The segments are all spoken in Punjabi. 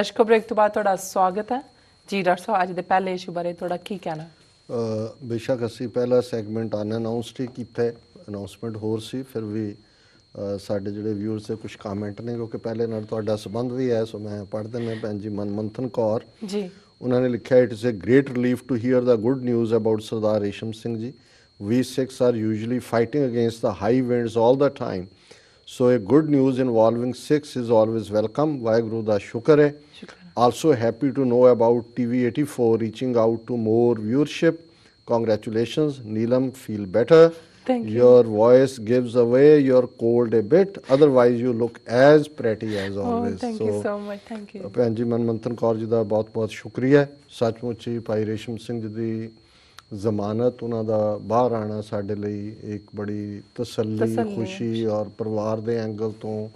ਦਰਸ਼ਕੋ ਬ੍ਰੇਕ ਤੋਂ ਬਾਅਦ ਤੁਹਾਡਾ ਸਵਾਗਤ ਹੈ। ਜੀ ਡਾਕਟਰ ਸਾਹਿਬ ਅੱਜ ਦੇ ਪਹਿਲੇ ਇਸ਼ੂ ਬਾਰੇ ਤੁਹਾਡਾ ਕੀ ਕਹਿਣਾ? ਅ, ਬੇਸ਼ੱਕ ਅਸੀਂ ਪਹਿਲਾ ਸੈਗਮੈਂਟ ਅਨਅਨਾਉਂਸਡ ਹੀ ਕੀਤਾ ਹੈ ਅਨਾਉਂਸਮੈਂਟ ਹੋਰ ਸੀ ਫਿਰ ਵੀ ਸਾਡੇ ਜਿਹੜੇ ਵਿਊਅਰਸ ਦੇ ਕੁਝ ਕਮੈਂਟ ਨੇ ਕਿਉਂਕਿ ਪਹਿਲੇ ਨਾਲ ਤੁਹਾਡਾ ਸੰਬੰਧ ਵੀ ਹੈ ਸੋ ਮੈਂ ਪੜ੍ਹ ਦਿੰਦਾ ਭੈਣ ਜੀ ਮਨਮੰਥਨ ਕੌਰ। ਜੀ। ਉਹਨਾਂ ਨੇ ਲਿਖਿਆ it is a great relief to hear the good news about Sardar Resham Singh ji we Sikhs are usually fighting against the high winds all the time. so a good news involving Sikhs is always welcome Waheguru ਦਾ ਸ਼ੁਕਰ ਹੈ ਸ਼ੁਕਰ also happy to know about TV84 reaching out to more viewership. Congratulations, Neelam. Feel better. Thank you. Your voice gives away your cold a bit. Otherwise, you look as pretty as oh always. Thank you so much thank you ਭੈਣ ਜੀ ਮਨਮੰਥਨ ਕੌਰ ਜੀ ਦਾ ਬਹੁਤ-ਬਹੁਤ ਸ਼ੁਕਰੀਆ ਸੱਚਮੁੱਚ ਹੀ ਭਾਈ ਰੇਸ਼ਮ ਸਿੰਘ ਜੀ ਦੀ ਜ਼ਮਾਨਤ ਉਹਨਾਂ ਦਾ ਬਾਹਰ ਆਣਾ ਸਾਡੇ ਲਈ ਇੱਕ ਬੜੀ ਤਸੱਲੀ। ਖੁਸ਼ੀ ਔਰ ਪਰਿਵਾਰ ਦੇ ਐਂਗਲ ਤੋਂ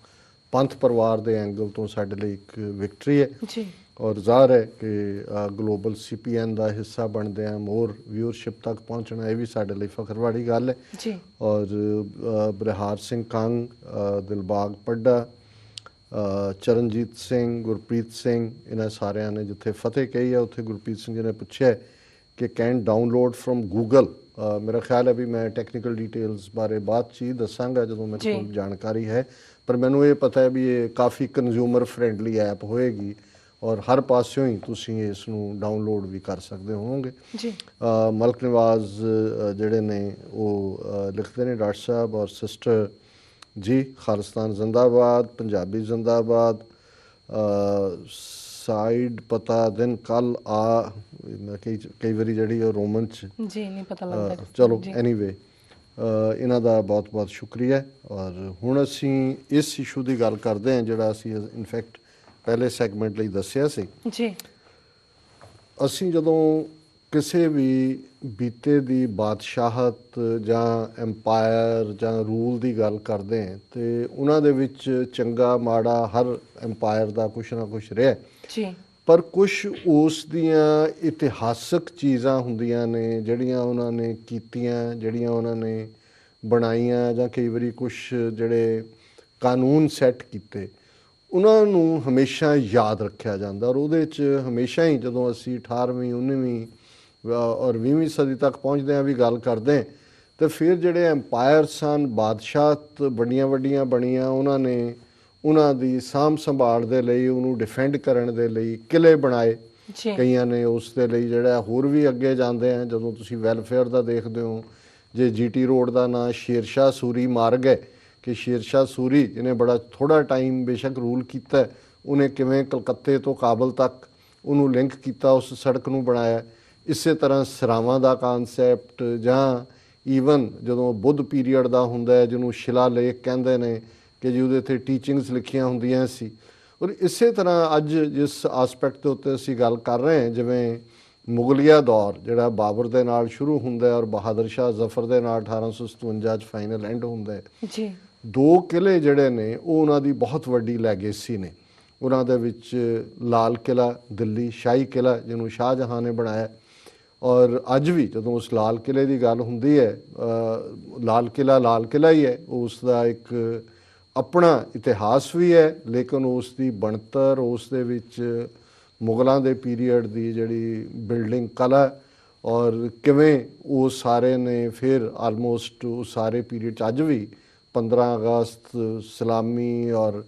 ਪੰਥ ਪਰਿਵਾਰ ਦੇ ਐਂਗਲ ਤੋਂ ਸਾਡੇ ਲਈ ਇੱਕ ਵਿਕਟਰੀ ਹੈ। ਜੀ। ਔਰ ਜ਼ਾਹਰ ਹੈ ਕਿ ਗਲੋਬਲ ਸੀਪੀਐਨ ਦਾ ਹਿੱਸਾ ਬਣਦੇ ਆ ਮੋਰ ਵਿਊਅਰਸ਼ਿਪ ਤੱਕ ਪਹੁੰਚਣਾ ਇਹ ਵੀ ਸਾਡੇ ਲਈ ਫਖਰ ਵਾਲੀ ਗੱਲ ਹੈ। ਜੀ। ਔਰ ਬਰਿਹਾਰ ਸਿੰਘ ਕੰਗ ਦਿਲਬਾਗ ਪੱਡਾ ਚਰਨਜੀਤ ਸਿੰਘ ਗੁਰਪ੍ਰੀਤ ਸਿੰਘ ਇਹਨਾਂ ਸਾਰਿਆਂ ਨੇ ਜਿੱਥੇ ਫਤਿਹ ਕਹੀ ਹੈ ਉੱਥੇ ਗੁਰਪ੍ਰੀਤ ਸਿੰਘ ਜੀ ਨੇ ਪੁੱਛਿਆ ਕਿ ਕੈਨ ਡਾਊਨਲੋਡ ਫਰਮ ਗੂਗਲ ਮੇਰਾ ਖਿਆਲ ਹੈ ਵੀ ਮੈਂ ਟੈਕਨੀਕਲ ਡਿਟੇਲਸ ਬਾਰੇ ਬਾਅਦ ਚ ਦੱਸਾਂਗਾ ਜਦੋਂ ਮੇਰੇ। ਕੋਲ ਜਾਣਕਾਰੀ ਹੈ। ਪਰ ਮੈਨੂੰ ਇਹ ਪਤਾ ਹੈ ਵੀ ਇਹ ਕਾਫੀ ਕੰਜ਼ਿਊਮਰ ਫ੍ਰੈਂਡਲੀ ਐਪ ਹੋਏਗੀ ਔਰ ਹਰ ਪਾਸਿਓਂ ਹੀ ਤੁਸੀਂ ਇਸ ਨੂੰ ਡਾਊਨਲੋਡ ਵੀ ਕਰ ਸਕਦੇ ਹੋਵੋਗੇ। ਜੀ। ਮਲਕ ਨਿਵਾਜ਼ ਜਿਹੜੇ ਨੇ ਉਹ ਲਿਖਦੇ ਨੇ ਡਾਕਟਰ ਸਾਹਿਬ ਔਰ ਸਿਸਟਰ ਜੀ ਖਾਲਿਸਤਾਨ ਜ਼ਿੰਦਾਬਾਦ ਪੰਜਾਬੀ ਜ਼ਿੰਦਾਬਾਦ ਸਾਈਡ ਪਤਾ ਦਿਨ ਕੱਲ ਆ ਮੈਂ ਕਈ ਕਈ ਵਾਰੀ ਜਿਹੜੀ ਉਹ ਰੋਮਨ ਚ ਜੀ ਨਹੀਂ ਪਤਾ ਲੱਗਦਾ ਚਲੋ। ਐਨੀਵੇ ਇਹਨਾਂ ਦਾ ਬਹੁਤ-ਬਹੁਤ ਸ਼ੁਕਰੀਆ। ਔਰ ਹੁਣ ਅਸੀਂ ਇਸ ਇਸ਼ੂ ਦੀ ਗੱਲ ਕਰਦੇ ਹਾਂ ਜਿਹੜਾ ਅਸੀਂ ਇਨਫੈਕਟ ਪਹਿਲੇ ਸੈਗਮੈਂਟ ਲਈ ਦੱਸਿਆ ਸੀ। ਜੀ। ਅਸੀਂ ਜਦੋਂ ਕਿਸੇ ਵੀ ਬੀਤੇ ਦੀ ਬਾਦਸ਼ਾਹਤ ਜਾਂ ਐਮਪਾਇਰ ਜਾਂ ਰੂਲ ਦੀ ਗੱਲ ਕਰਦੇ ਹਾਂ ਤੇ ਉਹਨਾਂ ਦੇ ਵਿੱਚ ਚੰਗਾ ਮਾੜਾ ਹਰ ਐਮਪਾਇਰ ਦਾ ਕੁਛ ਨਾ ਕੁਛ ਰਿਹਾ। ਜੀ। ਪਰ ਕੁਝ ਉਸ ਦੀਆਂ ਇਤਿਹਾਸਕ ਚੀਜ਼ਾਂ ਹੁੰਦੀਆਂ ਨੇ, ਜਿਹੜੀਆਂ ਉਹਨਾਂ ਨੇ ਕੀਤੀਆਂ, ਜਿਹੜੀਆਂ ਉਹਨਾਂ ਨੇ ਬਣਾਈਆਂ ਜਾਂ ਕਈ ਵਾਰੀ ਕੁਝ ਜਿਹੜੇ ਕਾਨੂੰਨ ਸੈੱਟ ਕੀਤੇ, ਉਹਨਾਂ ਨੂੰ ਹਮੇਸ਼ਾ ਯਾਦ ਰੱਖਿਆ ਜਾਂਦਾ ਔਰ ਉਹਦੇ 'ਚ ਹਮੇਸ਼ਾ ਹੀ ਜਦੋਂ ਅਸੀਂ 18ਵੀਂ 19ਵੀਂ ਔਰ 20ਵੀਂ ਸਦੀ ਤੱਕ ਪਹੁੰਚਦੇ ਹਾਂ, ਵੀ ਗੱਲ ਕਰਦੇ ਹਾਂ, ਤੇ ਫਿਰ ਜਿਹੜੇ ਐਮਪਾਇਰ ਸਨ, ਬਾਦਸ਼ਾਹਤ ਵੱਡੀਆਂ ਵੱਡੀਆਂ ਬਣੀਆਂ, ਉਹਨਾਂ ਨੇ ਉਹਨਾਂ ਦੀ ਸਾਂਭ ਸੰਭਾਲ ਦੇ ਲਈ ਉਹਨੂੰ ਡਿਫੈਂਡ ਕਰਨ ਦੇ ਲਈ ਕਿਲੇ ਬਣਾਏ। ਕਈਆਂ ਨੇ ਉਸ ਦੇ ਲਈ ਜਿਹੜਾ ਹੋਰ ਵੀ ਅੱਗੇ ਜਾਂਦੇ ਆ ਜਦੋਂ ਤੁਸੀਂ ਵੈਲਫੇਅਰ ਦਾ ਦੇਖਦੇ ਹੋ ਜੇ ਜੀਟੀ ਰੋਡ ਦਾ ਨਾਂ ਸ਼ੇਰਸ਼ਾਹ ਸੂਰੀ ਮਾਰਗ ਹੈ ਕਿ ਸ਼ੇਰਸ਼ਾਹ ਸੂਰੀ ਜਿਹਨੇ ਬੜਾ ਥੋੜਾ ਟਾਈਮ ਬੇਸ਼ੱਕ ਰੂਲ ਕੀਤਾ ਉਹਨੇ ਕਿਵੇਂ ਕਲਕੱਤੇ ਤੋਂ ਕਾਬਲ ਤੱਕ ਉਹਨੂੰ ਲਿੰਕ ਕੀਤਾ ਉਸ ਸੜਕ ਨੂੰ ਬਣਾਇਆ। ਇਸੇ ਤਰ੍ਹਾਂ ਸਰਾਵਾਂ ਦਾ ਕਨਸੈਪਟ ਜਾਂ ਈਵਨ ਜਦੋਂ ਬੁੱਧ ਪੀਰੀਅਡ ਦਾ ਹੁੰਦਾ ਹੈ ਜਿਹਨੂੰ ਸ਼ਿਲਾ ਲੇਖ ਕਹਿੰਦੇ ਨੇ ਕਿ ਜੀ ਉਹਦੇ ਤੇ ਟੀਚਿੰਗਸ ਲਿਖੀਆਂ ਹੁੰਦੀਆਂ ਸੀ। ਔਰ ਇਸੇ ਤਰ੍ਹਾਂ ਅੱਜ ਜਿਸ ਐਸਪੈਕਟ ਦੇ ਉੱਤੇ ਅਸੀਂ ਗੱਲ ਕਰ ਰਹੇ ਹਾਂ ਜਿਵੇਂ ਮੁਗਲਿਆ ਦੌਰ ਜਿਹੜਾ ਬਾਬਰ ਦੇ ਨਾਲ ਸ਼ੁਰੂ ਹੁੰਦਾ ਹੈ ਔਰ ਬਹਾਦਰ ਸ਼ਾਹ ਜ਼ਫਰ ਦੇ ਨਾਲ 1857 ਚ ਫਾਈਨਲ ਐਂਡ ਹੁੰਦਾ ਹੈ। ਜੀ। ਦੋ ਕਿਲੇ ਜਿਹੜੇ ਨੇ ਉਹ ਉਹਨਾਂ ਦੀ ਬਹੁਤ ਵੱਡੀ ਲੈਗੇਸੀ ਨੇ। ਉਹਨਾਂ ਦੇ ਵਿੱਚ ਲਾਲ ਕਿਲਾ ਦਿੱਲੀ ਸ਼ਾਹੀ ਕਿਲਾ ਜਿਹਨੂੰ ਸ਼ਾਹਜਹਾਂ ਨੇ ਬਣਾਇਆ। ਔਰ ਅੱਜ ਵੀ ਜਦੋਂ ਉਸ ਲਾਲ ਕਿਲੇ ਦੀ ਗੱਲ ਹੁੰਦੀ ਹੈ ਲਾਲ ਕਿਲਾ ਲਾਲ ਕਿਲਾ ਹੀ ਹੈ ਉਸ ਦਾ ਇੱਕ ਆਪਣਾ ਇਤਿਹਾਸ ਵੀ ਹੈ ਲੇਕਿਨ ਉਸ ਦੀ ਬਣਤਰ ਉਸ ਦੇ ਵਿੱਚ ਮੁਗਲਾਂ ਦੇ ਪੀਰੀਅਡ ਦੀ ਜਿਹੜੀ ਬਿਲਡਿੰਗ ਕਲਾ ਔਰ ਕਿਵੇਂ ਉਹ ਸਾਰੇ ਨੇ ਫਿਰ ਆਲਮੋਸਟ ਉਹ ਸਾਰੇ ਪੀਰੀਅਡ ਚ ਅੱਜ ਵੀ 15 ਅਗਸਤ ਸਲਾਮੀ ਔਰ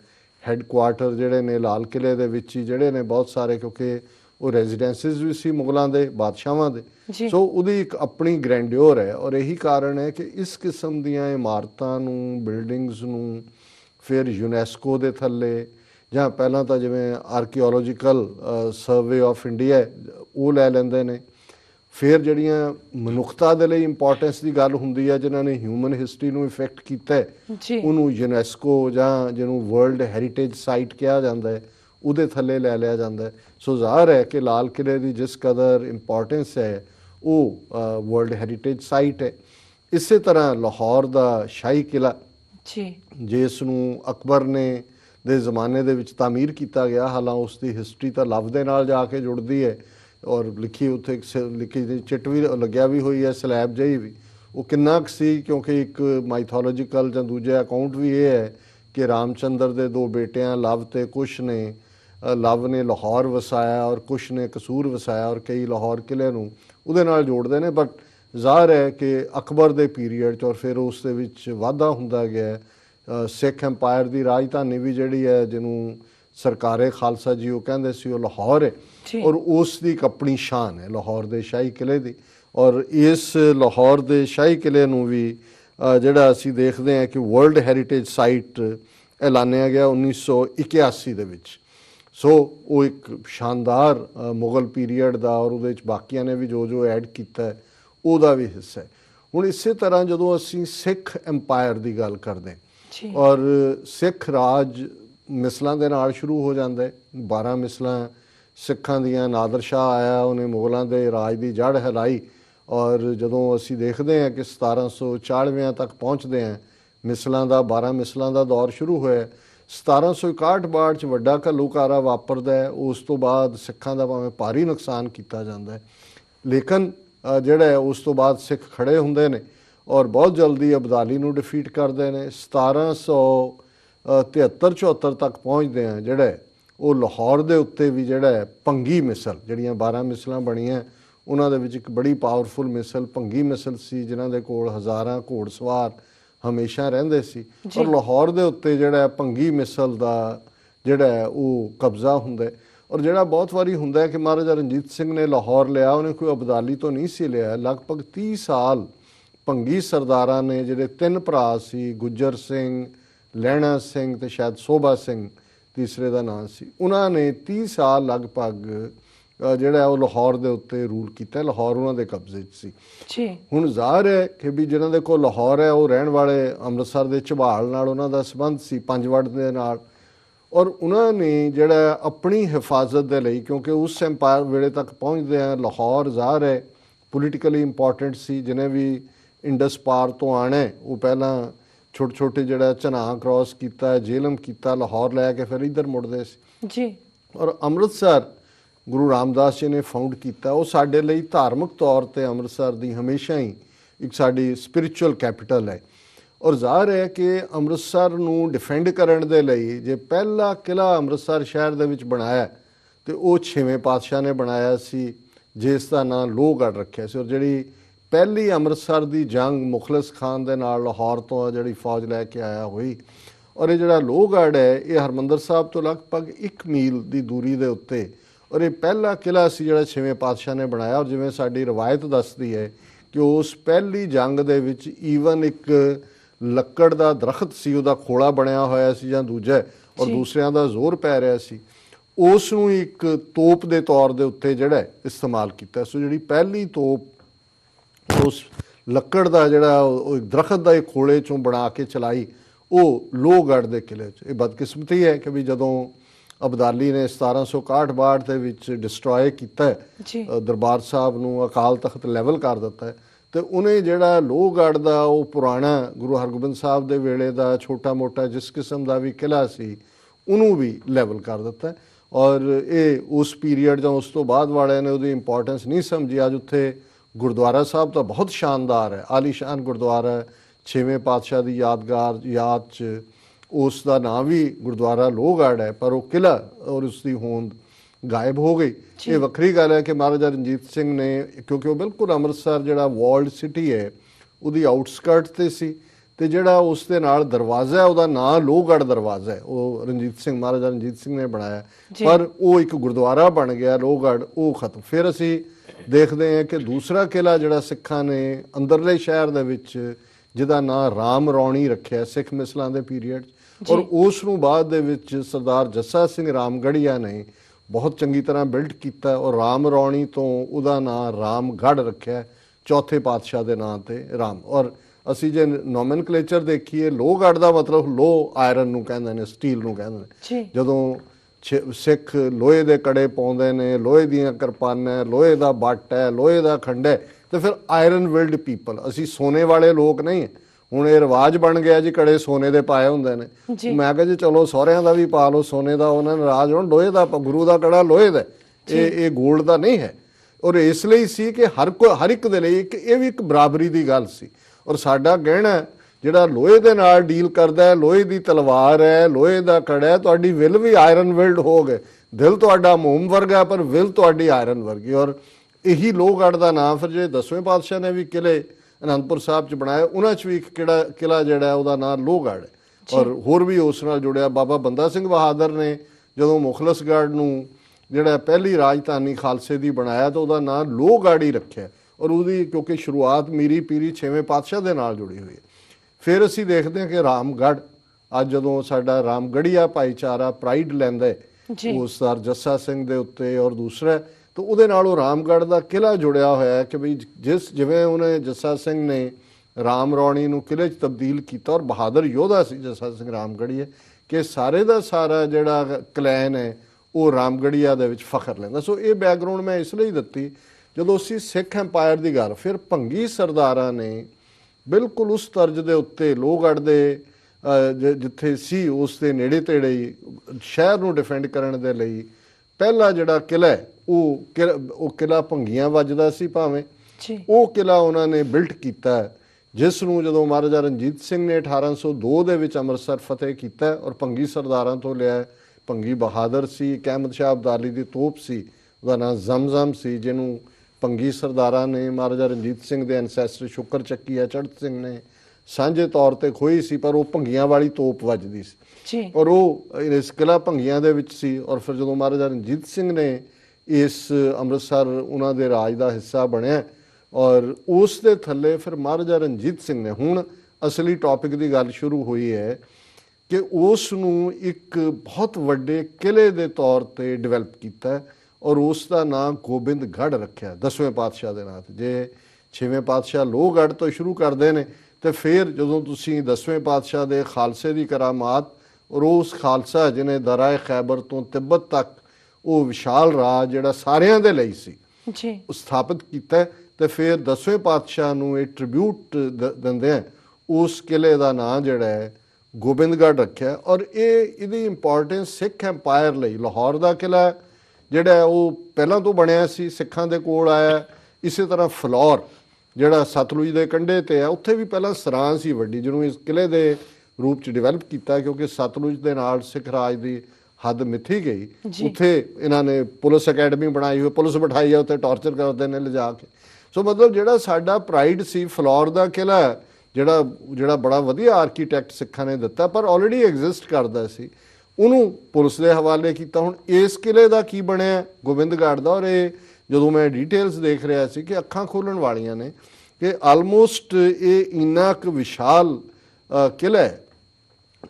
ਹੈੱਡਕੁਆਰਟਰ ਜਿਹੜੇ ਨੇ ਲਾਲ ਕਿਲੇ ਦੇ ਵਿੱਚ ਹੀ ਜਿਹੜੇ ਨੇ ਬਹੁਤ ਸਾਰੇ ਕਿਉਂਕਿ ਉਹ ਰੈਜ਼ੀਡੈਂਸਿਸ ਵੀ ਸੀ ਮੁਗਲਾਂ ਦੇ ਬਾਦਸ਼ਾਹਾਂ ਦੇ। ਸੋ ਉਹਦੀ ਇੱਕ ਆਪਣੀ ਗ੍ਰੈਂਡਿਓਰ ਹੈ ਔਰ ਇਹੀ ਕਾਰਨ ਹੈ ਕਿ ਇਸ ਕਿਸਮ ਦੀਆਂ ਇਮਾਰਤਾਂ ਨੂੰ ਬਿਲਡਿੰਗਸ ਨੂੰ ਫਿਰ ਯੂਨੈਸਕੋ ਦੇ ਥੱਲੇ ਜਾਂ ਪਹਿਲਾਂ ਤਾਂ ਜਿਵੇਂ ਆਰਕੀਓਲੋਜੀਕਲ ਸਰਵੇ ਆਫ ਇੰਡੀਆ ਉਹ ਲੈ ਲੈਂਦੇ ਨੇ। ਫਿਰ ਜਿਹੜੀਆਂ ਮਨੁੱਖਤਾ ਦੇ ਲਈ ਇੰਪੋਰਟੈਂਸ ਦੀ ਗੱਲ ਹੁੰਦੀ ਹੈ ਜਿਨ੍ਹਾਂ ਨੇ ਹਿਊਮਨ ਹਿਸਟਰੀ ਨੂੰ ਇਫੈਕਟ ਕੀਤਾ ਉਹਨੂੰ ਯੂਨੈਸਕੋ ਜਾਂ ਜਿਹਨੂੰ ਵਰਲਡ ਹੈਰੀਟੇਜ ਸਾਈਟ ਕਿਹਾ ਜਾਂਦਾ ਹੈ ਉਹਦੇ ਥੱਲੇ ਲੈ ਲਿਆ ਜਾਂਦਾ ਸੋ ਜ਼ਾਹਰ ਹੈ ਕਿ ਲਾਲ ਕਿਲੇ ਦੀ ਜਿਸ ਕਦਰ ਇੰਪੋਰਟੈਂਸ ਹੈ ਉਹ ਵਰਲਡ ਹੈਰੀਟੇਜ ਸਾਈਟ ਹੈ। ਇਸੇ ਤਰ੍ਹਾਂ ਲਾਹੌਰ ਦਾ ਸ਼ਾਹੀ ਕਿਲਾ ਜੀ। ਜਿਸ ਨੂੰ ਅਕਬਰ ਨੇ ਦੇ ਜ਼ਮਾਨੇ ਦੇ ਵਿੱਚ ਤਾਮੀਰ ਕੀਤਾ ਗਿਆ, ਹਾਲਾਂ ਉਸ ਦੀ ਹਿਸਟਰੀ ਤਾਂ ਲਫ਼ਜ਼ ਦੇ ਨਾਲ ਜਾ ਕੇ ਜੁੜਦੀ ਹੈ ਔਰ ਲਿਖੀ ਉੱਥੇ ਇੱਕ ਸ- ਲਿਖੀ ਦੀ ਚਿੱਟ ਵੀ ਲੱਗਿਆ ਵੀ ਹੋਈ ਹੈ, ਸਲੈਬ ਜਿਹੀ ਵੀ। ਉਹ ਕਿੰਨਾ ਕੁ ਸੀ ਕਿਉਂਕਿ ਇੱਕ ਮਾਈਥੋਲੋਜੀਕਲ ਜਾਂ ਦੂਜੇ ਅਕਾਊਂਟ ਵੀ ਇਹ ਹੈ ਕਿ ਰਾਮਚੰਦਰ ਦੇ ਦੋ ਬੇਟਿਆਂ ਲਵ ਤੇ ਕੁਸ਼ ਨੇ ਲਵ ਨੇ ਲਾਹੌਰ ਵਸਾਇਆ ਔਰ ਕੁਛ ਨੇ ਕਸੂਰ ਵਸਾਇਆ ਔਰ ਕਈ ਲਾਹੌਰ ਕਿਲੇ ਨੂੰ ਉਹਦੇ ਨਾਲ ਜੋੜਦੇ ਨੇ ਬਟ ਜ਼ਾਹਰ ਹੈ ਕਿ ਅਕਬਰ ਦੇ ਪੀਰੀਅਡ ਚ ਔਰ ਫਿਰ ਉਸ ਦੇ ਵਿੱਚ ਵਾਧਾ ਹੁੰਦਾ ਗਿਆ ਸਿੱਖ ਐਮਪਾਇਰ ਦੀ ਰਾਜਧਾਨੀ ਵੀ ਜਿਹੜੀ ਹੈ ਜਿਹਨੂੰ ਸਰਕਾਰੇ ਖਾਲਸਾ ਜੀ ਉਹ ਕਹਿੰਦੇ ਸੀ ਉਹ ਲਾਹੌਰ ਹੈ। ਔਰ ਉਸ ਦੀ ਇੱਕ ਆਪਣੀ ਸ਼ਾਨ ਹੈ ਲਾਹੌਰ ਦੇ ਸ਼ਾਹੀ ਕਿਲੇ ਦੀ। ਔਰ ਇਸ ਲਾਹੌਰ ਦੇ ਸ਼ਾਹੀ ਕਿਲੇ ਨੂੰ ਵੀ ਜਿਹੜਾ ਅਸੀਂ ਦੇਖਦੇ ਹਾਂ ਕਿ ਵਰਲਡ ਹੈਰੀਟੇਜ ਸਾਈਟ ਐਲਾਨਿਆ ਗਿਆ 1981 ਦੇ ਵਿੱਚ। ਸੋ ਉਹ ਇੱਕ ਸ਼ਾਨਦਾਰ ਮੁਗਲ ਪੀਰੀਅਡ ਦਾ ਔਰ ਉਹਦੇ ਵਿੱਚ ਬਾਕੀਆਂ ਨੇ ਵੀ ਜੋ ਜੋ ਐਡ ਕੀਤਾ ਹੈ, ਉਹਦਾ ਵੀ ਹਿੱਸਾ ਹੈ। ਹੁਣ ਇਸੇ ਤਰ੍ਹਾਂ ਜਦੋਂ ਅਸੀਂ ਸਿੱਖ ਐਮਪਾਇਰ ਦੀ ਗੱਲ ਕਰਦੇ ਹਾਂ ਔਰ ਸਿੱਖ ਰਾਜ ਮਿਸਲਾਂ ਦੇ ਨਾਲ ਸ਼ੁਰੂ ਹੋ ਜਾਂਦਾ ਹੈ। 12 ਮਿਸਲਾਂ ਸਿੱਖਾਂ ਦੀਆਂ ਨਾਦਰ ਸ਼ਾਹ ਆਇਆ ਉਹਨੇ ਮੁਗਲਾਂ ਦੇ ਰਾਜ ਦੀ ਜੜ ਹਿਲਾਈ ਔਰ ਜਦੋਂ ਅਸੀਂ ਦੇਖਦੇ ਹਾਂ ਕਿ 1740 ਤੱਕ ਪਹੁੰਚਦੇ ਹਾਂ ਮਿਸਲਾਂ ਦਾ 12 ਮਿਸਲਾਂ ਦਾ ਦੌਰ ਸ਼ੁਰੂ ਹੋਇਆ 1761 ਬਾਅਦ ਚ ਵੱਡਾ ਘੱਲੂਕਾਰਾ ਵਾਪਰਦਾ ਹੈ। ਉਸ ਤੋਂ ਬਾਅਦ ਸਿੱਖਾਂ ਦਾ ਭਾਵੇਂ ਭਾਰੀ ਨੁਕਸਾਨ ਕੀਤਾ ਜਾਂਦਾ ਹੈ। ਲੇਕਿਨ ਜਿਹੜਾ ਉਸ ਤੋਂ ਬਾਅਦ ਸਿੱਖ ਖੜੇ ਹੁੰਦੇ ਨੇ ਔਰ ਬਹੁਤ ਜਲਦੀ ਅਬਦਾਲੀ ਨੂੰ ਡਿਫੀਟ ਕਰਦੇ ਨੇ 1773 74 ਤੱਕ ਪਹੁੰਚਦੇ ਆ ਜਿਹੜਾ ਉਹ ਲਾਹੌਰ ਦੇ ਉੱਤੇ ਵੀ ਜਿਹੜਾ ਭੰਗੀ ਮਿਸਲ ਜਿਹੜੀਆਂ 12 ਮਿਸਲਾਂ ਬਣੀਆਂ ਉਹਨਾਂ ਦੇ ਵਿੱਚ ਇੱਕ ਬੜੀ ਪਾਵਰਫੁਲ ਮਿਸਲ ਭੰਗੀ ਮਿਸਲ ਸੀ ਜਿਨ੍ਹਾਂ ਦੇ ਕੋਲ ਹਜ਼ਾਰਾਂ ਘੋੜਸਵਾਰ ਹਮੇਸ਼ਾ ਰਹਿੰਦੇ ਸੀ। ਔਰ ਲਾਹੌਰ ਦੇ ਉੱਤੇ ਜਿਹੜਾ ਭੰਗੀ ਮਿਸਲ ਦਾ ਜਿਹੜਾ ਉਹ ਕਬਜ਼ਾ ਹੁੰਦਾ ਔਰ ਜਿਹੜਾ ਬਹੁਤ ਵਾਰੀ ਹੁੰਦਾ ਹੈ ਕਿ ਮਹਾਰਾਜਾ ਰਣਜੀਤ ਸਿੰਘ ਨੇ ਲਾਹੌਰ ਲਿਆ ਉਹਨੇ ਕੋਈ ਅਬਦਾਲੀ ਤੋਂ ਨਹੀਂ ਸੀ ਲਿਆ। ਲਗਭਗ 30 ਸਾਲ ਭੰਗੀ ਸਰਦਾਰਾਂ ਨੇ ਜਿਹੜੇ ਤਿੰਨ ਭਰਾ ਸੀ ਗੁੱਜਰ ਸਿੰਘ ਲਹਿਣਾ ਸਿੰਘ ਤੇ ਸ਼ਾਇਦ ਸੋਭਾ ਸਿੰਘ ਤੀਸਰੇ ਦਾ ਨਾਮ ਸੀ। ਉਹਨਾਂ ਨੇ 30 ਸਾਲ ਲਗਭਗ ਜਿਹੜਾ ਉਹ ਲਾਹੌਰ ਦੇ ਉੱਤੇ ਰੂਲ ਕੀਤਾ। ਲਾਹੌਰ ਉਹਨਾਂ ਦੇ ਕਬਜ਼ੇ 'ਚ ਸੀ। ਜੀ। ਹੁਣ ਜ਼ਾਹਰ ਹੈ ਕਿ ਵੀ ਜਿਹਨਾਂ ਦੇ ਕੋਲ ਲਾਹੌਰ ਹੈ ਉਹ ਰਹਿਣ ਵਾਲੇ ਅੰਮ੍ਰਿਤਸਰ ਦੇ ਝਬਾਲ ਨਾਲ ਉਹਨਾਂ ਦਾ ਸੰਬੰਧ ਸੀ ਪੰਜਵੜ ਦੇ ਨਾਲ। ਔਰ ਉਹਨਾਂ ਨੇ ਜਿਹੜਾ ਆਪਣੀ ਹਿਫਾਜ਼ਤ ਦੇ ਲਈ ਕਿਉਂਕਿ ਉਸ ਐਮਪਾਇਰ ਵੇਲੇ ਤੱਕ ਪਹੁੰਚਦੇ ਆ ਲਾਹੌਰ ਜ਼ਾਹਰ ਹੈ ਪੋਲੀਟੀਕਲੀ ਇੰਪੋਰਟੈਂਟ ਸੀ ਜਿਹਨੇ ਵੀ ਇੰਡਸ ਪਾਰ ਤੋਂ ਆਣਾ ਉਹ ਪਹਿਲਾਂ ਛੋਟੇ ਛੋਟੇ ਜਿਹੜਾ ਚਨਾਹ ਕ੍ਰਾਸ ਕੀਤਾ ਜੇਲਮ ਕੀਤਾ ਲਾਹੌਰ ਲੈ ਕੇ ਫਿਰ ਇੱਧਰ ਮੁੜਦੇ ਸੀ। ਜੀ। ਔਰ ਅੰਮ੍ਰਿਤਸਰ ਗੁਰੂ ਰਾਮਦਾਸ ਜੀ ਨੇ ਫਾਊਂਡ ਕੀਤਾ। ਉਹ ਸਾਡੇ ਲਈ ਧਾਰਮਿਕ ਤੌਰ ਤੇ ਅੰਮ੍ਰਿਤਸਰ ਦੀ ਹਮੇਸ਼ਾ ਹੀ ਇੱਕ ਸਾਡੀ ਸਪਿਰਚੁਅਲ ਕੈਪੀਟਲ ਹੈ। ਔਰ ਜ਼ਾਹਰ ਹੈ ਕਿ ਅੰਮ੍ਰਿਤਸਰ ਨੂੰ ਡਿਫੈਂਡ ਕਰਨ ਦੇ ਲਈ ਜੇ ਪਹਿਲਾ ਕਿਲਾ ਅੰਮ੍ਰਿਤਸਰ ਸ਼ਹਿਰ ਦੇ ਵਿੱਚ ਬਣਾਇਆ ਤੇ ਉਹ ਛੇਵੇਂ ਪਾਤਸ਼ਾਹ ਨੇ ਬਣਾਇਆ ਸੀ ਜਿਸ ਦਾ ਨਾਂ ਲੋਹਗੜ੍ਹ ਰੱਖਿਆ ਸੀ। ਔਰ ਜਿਹੜੀ ਪਹਿਲੀ ਅੰਮ੍ਰਿਤਸਰ ਦੀ ਜੰਗ ਮੁਖਲਸ ਖਾਨ ਦੇ ਨਾਲ ਲਾਹੌਰ ਤੋਂ ਜਿਹੜੀ ਫੌਜ ਲੈ ਕੇ ਆਇਆ ਹੋਈ, ਔਰ ਇਹ ਜਿਹੜਾ ਲੋਹਗੜ੍ਹ ਹੈ, ਇਹ ਹਰਮੰਦਰ ਸਾਹਿਬ ਤੋਂ ਲਗਭਗ 1 ਮੀਲ ਦੀ ਦੂਰੀ ਦੇ ਉੱਤੇ, ਔਰ ਇਹ ਪਹਿਲਾ ਕਿਲਾ ਸੀ ਜਿਹੜਾ ਛੇਵੇਂ ਪਾਤਸ਼ਾਹ ਨੇ ਬਣਾਇਆ। ਔਰ ਜਿਵੇਂ ਸਾਡੀ ਰਵਾਇਤ ਦੱਸਦੀ ਹੈ ਕਿ ਉਸ ਪਹਿਲੀ ਜੰਗ ਦੇ ਵਿੱਚ ਈਵਨ ਇੱਕ ਲੱਕੜ ਦਾ ਦਰਖਤ ਸੀ ਉਹਦਾ ਖੋਲਾ ਬਣਿਆ ਹੋਇਆ ਸੀ ਜਾਂ ਦੂਜਾ ਔਰ। ਦੂਸਰਿਆਂ ਦਾ ਜ਼ੋਰ ਪੈ ਰਿਹਾ ਸੀ ਉਸ ਨੂੰ ਇੱਕ ਤੋਪ ਦੇ ਤੌਰ ਦੇ ਉੱਤੇ ਜਿਹੜਾ ਇਸਤੇਮਾਲ ਕੀਤਾ। ਸੋ ਜਿਹੜੀ ਪਹਿਲੀ ਤੋਪ ਉਸ ਲੱਕੜ ਦਾ ਜਿਹੜਾ ਉਹ ਦਰਖਤ ਦਾ ਇੱਕ ਖੋਲੇ ਚੋਂ ਬਣਾ ਕੇ ਚਲਾਈ ਉਹ ਲੋਹਗੜ੍ਹ ਦੇ ਕਿਲੇ 'ਚ। ਇਹ ਬਦਕਿਸਮਤੀ ਹੈ ਕਿ ਵੀ ਜਦੋਂ ਅਬਦਾਲੀ ਨੇ 1761 ਦੇ ਵਿੱਚ ਡਿਸਟਰੋਏ ਕੀਤਾ ਦਰਬਾਰ ਸਾਹਿਬ ਨੂੰ ਅਕਾਲ ਤਖਤ ਲੈਵਲ ਕਰ ਦਿੱਤਾ ਹੈ ਤੇ ਉਹਨੇ ਜਿਹੜਾ ਲੋਹਗੜ੍ਹ ਦਾ ਉਹ ਪੁਰਾਣਾ ਗੁਰੂ ਹਰਗੋਬਿੰਦ ਸਾਹਿਬ ਦੇ ਵੇਲੇ ਦਾ ਛੋਟਾ-ਮੋਟਾ ਜਿਸ ਕਿਸਮ ਦਾ ਵੀ ਕਿਲਾ ਸੀ, ਉਹਨੂੰ ਵੀ ਲੈਵਲ ਕਰ ਦਿੱਤਾ। ਔਰ ਇਹ ਉਸ ਪੀਰੀਅਡ ਜਾਂ ਉਸ ਤੋਂ ਬਾਅਦ ਵਾਲਿਆਂ ਨੇ ਉਹਦੀ ਇੰਪੋਰਟੈਂਸ ਨਹੀਂ ਸਮਝੀ। ਅੱਜ ਉੱਥੇ ਗੁਰਦੁਆਰਾ ਸਾਹਿਬ ਤਾਂ ਬਹੁਤ ਸ਼ਾਨਦਾਰ ਹੈ। ਆਲੀਸ਼ਾਨ ਗੁਰਦੁਆਰਾ ਹੈ। ਛੇਵੇਂ ਪਾਤਸ਼ਾਹ ਦੀ ਯਾਦਗਾਰ, ਯਾਦ 'ਚ ਉਸ ਦਾ ਨਾਮ ਵੀ ਗੁਰਦੁਆਰਾ ਲੋਹਗੜ੍ਹ ਹੈ, ਪਰ ਉਹ ਕਿਲਾ ਔਰ ਉਸ ਦੀ ਹੋਂਦ ਗਾਇਬ ਹੋ ਗਈ। ਇਹ ਵੱਖਰੀ ਗੱਲ ਹੈ ਕਿ ਮਹਾਰਾਜਾ ਰਣਜੀਤ ਸਿੰਘ ਨੇ ਕਿਉਂਕਿ ਉਹ ਬਿਲਕੁਲ ਅੰਮ੍ਰਿਤਸਰ ਜਿਹੜਾ ਵਾਲਡ ਸਿਟੀ ਹੈ ਉਹਦੀ ਆਊਟਸਕਰਟ ਤੇ ਸੀ ਤੇ ਜਿਹੜਾ ਉਸ ਦੇ ਨਾਲ ਦਰਵਾਜ਼ਾ ਹੈ ਉਹਦਾ ਨਾਂ ਲੋਹਗੜ੍ਹ ਦਰਵਾਜ਼ਾ ਹੈ। ਉਹ ਰਣਜੀਤ ਸਿੰਘ ਮਹਾਰਾਜਾ ਰਣਜੀਤ ਸਿੰਘ ਨੇ ਬਣਾਇਆ। ਪਰ ਉਹ ਇੱਕ ਗੁਰਦੁਆਰਾ ਬਣ ਗਿਆ ਲੋਹਗੜ੍ਹ ਉਹ ਖਤਮ। ਫਿਰ ਅਸੀਂ ਦੇਖਦੇ ਹਾਂ ਕਿ ਦੂਸਰਾ ਕਿਲਾ ਜਿਹੜਾ ਸਿੱਖਾਂ ਨੇ ਅੰਦਰਲੇ ਸ਼ਹਿਰ ਦੇ ਵਿੱਚ ਜਿਹਦਾ ਨਾਂ ਰਾਮ ਰੌਣੀ ਰੱਖਿਆ ਸਿੱਖ ਮਿਸਲਾਂ ਦੇ ਪੀਰੀਅਡ ਔਰ ਉਸ ਨੂੰ ਬਾਅਦ ਦੇ ਵਿੱਚ ਸਰਦਾਰ ਜੱਸਾ ਸਿੰਘ ਰਾਮਗੜੀਆ ਨੇ ਬਹੁਤ ਚੰਗੀ ਤਰ੍ਹਾਂ ਬਿਲਡ ਕੀਤਾ ਔਰ ਰਾਮ ਰੌਣੀ ਤੋਂ ਉਹਦਾ ਨਾਂ ਰਾਮਗੜ੍ਹ ਰੱਖਿਆ ਚੌਥੇ ਪਾਤਸ਼ਾਹ ਦੇ ਨਾਂ ਤੇ ਰਾਮ। ਔਰ ਅਸੀਂ ਜੇ ਨੋਮਨਕਲੇਚਰ ਦੇਖੀਏ ਲੋਹਗੜ੍ਹ ਦਾ ਮਤਲਬ ਲੋ ਆਇਰਨ ਨੂੰ ਕਹਿੰਦੇ ਨੇ ਸਟੀਲ ਨੂੰ ਕਹਿੰਦੇ ਨੇ। ਜਦੋਂ ਸਿੱਖ ਲੋਹੇ ਦੇ ਕੜੇ ਪਾਉਂਦੇ ਨੇ ਲੋਹੇ ਦੀਆਂ ਕਿਰਪਾਨਾਂ ਲੋਹੇ ਦਾ ਬੱਟ ਹੈ ਲੋਹੇ ਦਾ ਖੰਡਾ ਹੈ ਤੇ ਫਿਰ ਆਇਰਨ ਵਿਲਡ ਪੀਪਲ ਅਸੀਂ ਸੋਨੇ ਵਾਲੇ ਲੋਕ ਨਹੀਂ। ਹਾਂ। ਹੁਣ ਇਹ ਰਿਵਾਜ ਬਣ ਗਿਆ ਜੀ ਕੜੇ ਸੋਨੇ ਦੇ ਪਾਏ ਹੁੰਦੇ ਨੇ। ਮੈਂ ਕਿਹਾ ਜੀ ਚਲੋ ਸਹੁਰਿਆਂ ਦਾ ਵੀ ਪਾ ਲਓ ਸੋਨੇ ਦਾ ਉਹਨਾਂ ਨਾਰਾਜ਼ ਹੋਣ ਲੋਹੇ ਦਾ ਗੁਰੂ ਦਾ ਕੜਾ ਲੋਹੇ ਦਾ। ਇਹ ਇਹ 골ਡ ਦਾ ਨਹੀਂ ਹੈ। ਔਰ ਇਸ ਲਈ ਸੀ ਕਿ ਹਰ ਕੋ ਹਰ ਇੱਕ ਦੇ ਲਈ ਇੱਕ ਇਹ ਵੀ ਇੱਕ ਬਰਾਬਰੀ ਦੀ ਗੱਲ ਸੀ। ਔਰ ਸਾਡਾ ਗਹਿਣਾ ਜਿਹੜਾ ਲੋਹੇ ਦੇ ਨਾਲ ਡੀਲ ਕਰਦਾ ਹੈ ਲੋਹੇ ਦੀ ਤਲਵਾਰ ਹੈ ਲੋਹੇ ਦਾ ਕੜਾ ਹੈ ਤੁਹਾਡੀ ਵਿਲ ਵੀ ਆਇਰਨ ਵਿਲਡ ਹੋ ਗਏ। ਦਿਲ ਤੁਹਾਡਾ ਮੋਮ ਵਰਗਾ ਪਰ ਵਿਲ ਤੁਹਾਡੀ ਆਇਰਨ ਵਰਗੀ ਔਰ ਇਹੀ ਲੋਹਗੜ੍ਹ ਦਾ ਨਾਮ ਫਿਰ ਜੇ ਦਸਵੇਂ ਪਾਤਸ਼ਾਹ ਨੇ ਵੀ ਕਿਲੇ ਅਨੰਦਪੁਰ ਸਾਹਿਬ ਚ ਬਣਾਇਆ ਉਹਨਾਂ ਚ ਵੀ ਇੱਕ ਕਿਹੜਾ ਕਿਲਾ ਜਿਹੜਾ ਹੈ ਉਹਦਾ ਨਾਮ ਲੋਹਗੜ੍ਹ ਹੈ। ਔਰ ਹੋਰ ਵੀ ਉਸ ਨਾਲ ਜੁੜਿਆ ਬਾਬਾ ਬੰਦਾ ਸਿੰਘ ਬਹਾਦਰ ਨੇ ਜਦੋਂ ਮੁਖਲਸਗੜ੍ਹ ਨੂੰ ਜਿਹੜਾ ਪਹਿਲੀ ਰਾਜਧਾਨੀ ਖਾਲਸੇ ਦੀ ਬਣਾਇਆ ਤਾਂ ਉਹਦਾ ਨਾਮ ਲੋਹਗੜ੍ਹ ਹੀ ਰੱਖਿਆ ਔਰ ਉਹਦੀ ਕਿਉਂਕਿ ਸ਼ੁਰੂਆਤ ਮੀਰੀ ਪੀਰੀ ਛੇਵੇਂ ਪਾਤਸ਼ਾਹ ਦੇ ਨਾਲ ਜੁੜੀ ਹੋਈ ਹੈ। ਫਿਰ ਅਸੀਂ ਦੇਖਦੇ ਹਾਂ ਕਿ ਰਾਮਗੜ੍ਹ ਅੱਜ ਜਦੋਂ ਸਾਡਾ ਰਾਮਗੜੀਆ ਭਾਈਚਾਰਾ ਪ੍ਰਾਈਡ ਲੈਂਦਾ ਹੈ। ਉਸ ਸਰ ਜੱਸਾ ਸਿੰਘ ਦੇ ਉੱਤੇ ਔਰ ਦੂਸਰਾ ਤਾਂ ਉਹਦੇ ਨਾਲ ਉਹ ਰਾਮਗੜ੍ਹ ਦਾ ਕਿਲਾ ਜੁੜਿਆ ਹੋਇਆ ਹੈ ਕਿ ਵੀ ਜਿਸ ਜਿਵੇਂ ਉਹਨੇ ਜੱਸਾ ਸਿੰਘ ਨੇ ਰਾਮ ਰੌਣੀ ਨੂੰ ਕਿਲੇ 'ਚ ਤਬਦੀਲ ਕੀਤਾ ਔਰ ਬਹਾਦਰ ਯੋਧਾ ਸੀ ਜੱਸਾ ਸਿੰਘ ਰਾਮਗੜ੍ਹੀਏ, ਕਿ ਸਾਰੇ ਦਾ ਸਾਰਾ ਜਿਹੜਾ ਕਲੈਨ ਹੈ ਉਹ ਰਾਮਗੜੀਆ ਦੇ ਵਿੱਚ ਫਖਰ ਲੈਂਦਾ। ਸੋ ਇਹ ਬੈਕਗ੍ਰਾਉਂਡ ਮੈਂ ਇਸ ਲਈ ਦਿੱਤੀ, ਜਦੋਂ ਅਸੀਂ ਸਿੱਖ ਐਮਪਾਇਰ ਦੀ ਗੱਲ, ਫਿਰ ਭੰਗੀ ਸਰਦਾਰਾਂ ਨੇ ਬਿਲਕੁਲ ਉਸ ਤਰਜ ਦੇ ਉੱਤੇ ਲੋਹਗੜ੍ਹ ਦੇ ਜਿੱਥੇ ਸੀ ਉਸ ਦੇ ਨੇੜੇ ਤੇੜੇ ਹੀ ਸ਼ਹਿਰ ਨੂੰ ਡਿਫੈਂਡ ਕਰਨ ਦੇ ਲਈ ਪਹਿਲਾ ਜਿਹੜਾ ਕਿਲਾ ਹੈ ਉਹ ਕਿਲਾ- ਉਹ ਕਿਲਾ ਭੰਗੀਆਂ ਵੱਜਦਾ ਸੀ ਭਾਵੇਂ। ਜੀ। ਉਹ ਕਿਲਾ ਉਹਨਾਂ ਨੇ ਬਿਲਟ ਕੀਤਾ ਜਿਸ ਨੂੰ ਜਦੋਂ ਮਹਾਰਾਜਾ ਰਣਜੀਤ ਸਿੰਘ ਨੇ 1802 ਦੇ ਵਿੱਚ ਅੰਮ੍ਰਿਤਸਰ ਫਤਿਹ ਕੀਤਾ ਔਰ ਭੰਗੀ ਸਰਦਾਰਾਂ ਤੋਂ ਲਿਆ। ਭੰਗੀ ਬਹਾਦਰ ਸੀ ਇੱਕ ਅਹਿਮਦ ਸ਼ਾਹ ਅਬਦਾਲੀ ਦੀ ਤੋਪ ਸੀ ਉਹਦਾ ਨਾਮ ਜ਼ਮਜ਼ਮ ਸੀ ਜਿਹਨੂੰ ਭੰਗੀ ਸਰਦਾਰਾਂ ਨੇ ਮਹਾਰਾਜਾ ਰਣਜੀਤ ਸਿੰਘ ਦੇ ਐਨਸੈਸਟਰ ਸ਼ੁਕਰ ਚੱਕੀ ਹੈ ਚੜ੍ਹਤ ਸਿੰਘ ਨੇ ਸਾਂਝੇ ਤੌਰ ਤੇ ਖੋਈ ਸੀ ਪਰ ਉਹ ਭੰਗੀਆਂ ਵਾਲੀ ਤੋਪ ਵੱਜਦੀ ਸੀ। ਜੀ। ਔਰ ਉਹ ਇਸ ਕਿਲਾ ਭੰਗੀਆਂ ਦੇ ਵਿੱਚ ਸੀ ਔਰ ਫਿਰ ਜਦੋਂ ਮਹਾਰਾਜਾ ਰਣਜੀਤ ਸਿੰਘ ਨੇ ਇਸ ਅੰਮ੍ਰਿਤਸਰ ਉਹਨਾਂ ਦੇ ਰਾਜ ਦਾ ਹਿੱਸਾ ਬਣਿਆ ਔਰ ਉਸ ਦੇ ਥੱਲੇ ਫਿਰ ਮਹਾਰਾਜਾ ਰਣਜੀਤ ਸਿੰਘ ਨੇ, ਹੁਣ ਅਸਲੀ ਟੌਪਿਕ ਦੀ ਗੱਲ ਸ਼ੁਰੂ ਹੋਈ ਹੈ ਕਿ ਉਸ ਨੂੰ ਇੱਕ ਬਹੁਤ ਵੱਡੇ ਕਿਲੇ ਦੇ ਤੌਰ ਤੇ ਡਿਵੈਲਪ ਕੀਤਾ ਔਰ ਉਸ ਦਾ ਨਾਮ ਗੋਬਿੰਦਗੜ੍ਹ ਰੱਖਿਆ ਦਸਵੇਂ ਪਾਤਸ਼ਾਹ ਦੇ ਨਾਂ ਤੇ। ਜੇ ਛੇਵੇਂ ਪਾਤਸ਼ਾਹ ਲੋਹਗੜ੍ਹ ਤੋਂ ਸ਼ੁਰੂ ਕਰਦੇ ਨੇ, ਤੇ ਫਿਰ ਜਦੋਂ ਤੁਸੀਂ ਦਸਵੇਂ ਪਾਤਸ਼ਾਹ ਦੇ ਖਾਲਸੇ ਦੀ ਕਰਾਮਾਤ, ਔਰ ਉਸ ਖਾਲਸਾ ਜਿਹਨੇ ਦਰਾਏ ਖੈਬਰ ਤੋਂ ਤਿੱਬਤ ਤੱਕ ਉਹ ਵਿਸ਼ਾਲ ਰਾਜ ਜਿਹੜਾ ਸਾਰਿਆਂ ਦੇ ਲਈ ਸੀ ਜੀ ਉਹ ਸਥਾਪਿਤ ਕੀਤਾ ਤੇ ਫਿਰ ਦਸਵੇਂ ਪਾਤਸ਼ਾਹ ਨੂੰ ਇਹ ਟ੍ਰਿਬਿਊਟ ਦਿੰਦੇ ਆ ਉਸ ਕਿਲੇ ਦਾ ਨਾਂ ਜਿਹੜਾ ਹੈ ਗੋਬਿੰਦਗੜ੍ਹ ਰੱਖਿਆ ਔਰ ਇਹ ਇਹਦੀ ਇੰਪੋਰਟੈਂਸ ਸਿੱਖ ਐਮਪਾਇਰ ਲਈ ਲਾਹੌਰ ਦਾ ਕਿਲਾ ਜਿਹੜਾ ਉਹ ਪਹਿਲਾਂ ਤੋਂ ਬਣਿਆ ਸੀ ਸਿੱਖਾਂ ਦੇ ਕੋਲ ਆਇਆ। ਇਸੇ ਤਰ੍ਹਾਂ ਫਲੌਰ ਜਿਹੜਾ ਸਤਲੁਜ ਦੇ ਕੰਢੇ ਤੇ ਹੈ ਉੱਥੇ ਵੀ ਪਹਿਲਾਂ ਸਰਾਂ ਸੀ ਵੱਡੀ ਜਿਹਨੂੰ ਇਸ ਕਿਲੇ ਦੇ ਰੂਪ ਚ ਡਿਵੈਲਪ ਕੀਤਾ ਕਿਉਂਕਿ ਸਤਲੁਜ ਦੇ ਨਾਲ ਸਿੱਖ ਰਾਜ ਦੀ ਹੱਦ ਮਿੱਥੀ ਗਈ। ਉੱਥੇ ਇਹਨਾਂ ਨੇ ਪੁਲਿਸ ਅਕੈਡਮੀ ਬਣਾਈ ਹੋਈ ਪੁਲਿਸ ਬਿਠਾਈ ਹੈ ਉੱਥੇ ਟਾਰਚਰ ਕਰਦੇ ਨੇ ਲਿਜਾ ਕੇ। ਸੋ ਮਤਲਬ ਜਿਹੜਾ ਸਾਡਾ ਪ੍ਰਾਈਡ ਸੀ ਫਲੋਰ ਦਾ ਕਿਲਾ ਜਿਹੜਾ ਜਿਹੜਾ ਬੜਾ ਵਧੀਆ ਆਰਕੀਟੈਕਟ ਸਿੱਖਾਂ ਨੇ ਦਿੱਤਾ ਪਰ ਆਲਰੇਡੀ ਐਗਜ਼ਿਸਟ ਕਰਦਾ ਸੀ। ਉਹਨੂੰ ਪੁਲਿਸ ਦੇ ਹਵਾਲੇ ਕੀਤਾ। ਹੁਣ ਇਸ ਕਿਲੇ ਦਾ ਕੀ ਬਣਿਆ ਗੋਬਿੰਦਗੜ੍ਹ ਦਾ। ਔਰ ਇਹ ਜਦੋਂ ਮੈਂ ਡਿਟੇਲਸ ਦੇਖ ਰਿਹਾ ਸੀ ਕਿ ਅੱਖਾਂ ਖੋਲਣ ਵਾਲੀਆਂ ਨੇ ਕਿ ਆਲਮੋਸਟ ਇਹ ਇੰਨਾ ਕੁ ਵਿਸ਼ਾਲ ਕਿਲਾ ਹੈ।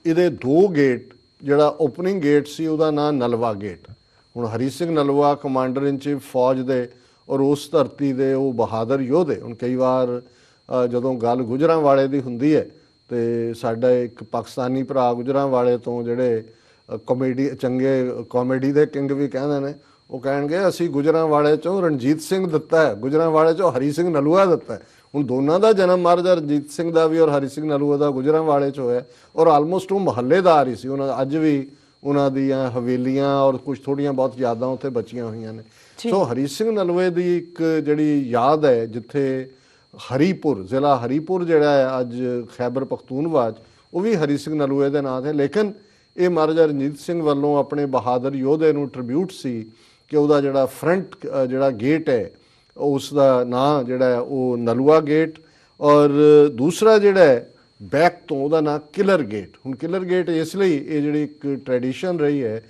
ਇਹਦੇ ਦੋ ਗੇਟ ਜਿਹੜਾ ਓਪਨਿੰਗ ਗੇਟ ਸੀ, ਉਹਦਾ ਨਾਂ ਨਲਵਾ ਗੇਟ ਹੁਣ Hari Singh Nalwa commander in chief ਫੌਜ ਦੇ ਔਰ ਉਸ ਧਰਤੀ ਦੇ ਉਹ ਬਹਾਦਰ ਯੋਧੇ। ਹੁਣ ਕਈ ਵਾਰ ਜਦੋਂ ਗੱਲ ਗੁਜਰਾਂ ਵਾਲੇ ਦੀ ਹੁੰਦੀ ਹੈ, ਤੇ ਸਾਡਾ ਇੱਕ ਪਾਕਿਸਤਾਨੀ ਭਰਾ ਗੁਜਰਾਂ ਵਾਲੇ ਤੋਂ ਜਿਹੜੇ ਕਾਮੇਡੀ ਚੰਗੇ ਕਾਮੇਡੀ ਦੇ ਕਿੰਗ ਵੀ ਕਹਿੰਦੇ ਨੇ, ਉਹ ਕਹਿਣਗੇ, ਅਸੀਂ ਗੁਜਰਾਂ ਵਾਲੇ ਚੋਂ ਰਣਜੀਤ ਸਿੰਘ ਦਿੱਤਾ ਹੈ। ਗੁਜਰਾਂ ਵਾਲੇ ਚੋਂ ਹਰੀ ਸਿੰਘ ਨਲੂਆ ਦਿੱਤਾ ਹੈ। ਹੁਣ ਦੋਨਾਂ ਦਾ ਜਨਮ ਮਹਾਰਾਜਾ ਰਣਜੀਤ ਸਿੰਘ ਦਾ ਵੀ ਔਰ ਹਰੀ ਸਿੰਘ ਨਲੂਆ ਦਾ ਗੁਜਰਾਂ ਵਾਲੇ ਚ ਹੋਇਆ। ਔਰ ਆਲਮੋਸਟ ਉਹ ਮਹੱਲੇਦਾਰ ਹੀ ਸੀ। ਉਹਨਾਂ ਅੱਜ ਵੀ ਉਹਨਾਂ ਦੀਆਂ ਹਵੇਲੀਆਂ ਔਰ ਕੁਝ ਥੋੜੀਆਂ ਬਹੁਤ ਯਾਦਾਂ ਉੱਥੇ ਬਚੀਆਂ ਹੋਈਆਂ ਨੇ। ਸੋ ਹਰੀ ਸਿੰਘ ਨਲੂਏ ਦੀ ਇੱਕ ਜਿਹੜੀ ਯਾਦ ਹੈ ਜਿੱਥੇ ਹਰੀਪੁਰ ਜ਼ਿਲ੍ਹਾ ਹਰੀਪੁਰ ਜਿਹੜਾ ਹੈ ਅੱਜ ਖੈਬਰ ਪਖਤੂਨਵਾ 'ਚ ਉਹ ਵੀ ਹਰੀ ਸਿੰਘ ਨਲੂਏ ਦੇ ਨਾਂ ਤੇ ਲੇਕਿਨ ਇਹ ਮਹਾਰਾਜਾ ਰਣਜੀਤ ਸਿੰਘ ਵੱਲੋਂ ਆਪਣੇ ਬਹਾਦਰ ਯੋਧੇ ਨੂੰ ਟ੍ਰਿਬਿਊਟ ਸੀ ਕਿ ਉਹਦਾ ਜਿਹੜਾ ਫਰੰਟ ਜਿਹੜਾ ਗੇਟ ਹੈ ਉਸ ਦਾ ਨਾਂ ਜਿਹੜਾ ਹੈ ਉਹ ਨਲੂਆ ਗੇਟ ਔਰ ਦੂਸਰਾ ਜਿਹੜਾ ਹੈ ਬੈਕ ਤੋਂ ਉਹਦਾ ਨਾਂ ਕਿਲਰ ਗੇਟ। ਹੁਣ ਕਿਲਰ ਗੇਟ ਇਸ ਲਈ ਇਹ ਜਿਹੜੀ ਇੱਕ ਟ੍ਰੈਡੀਸ਼ਨ ਰਹੀ ਹੈ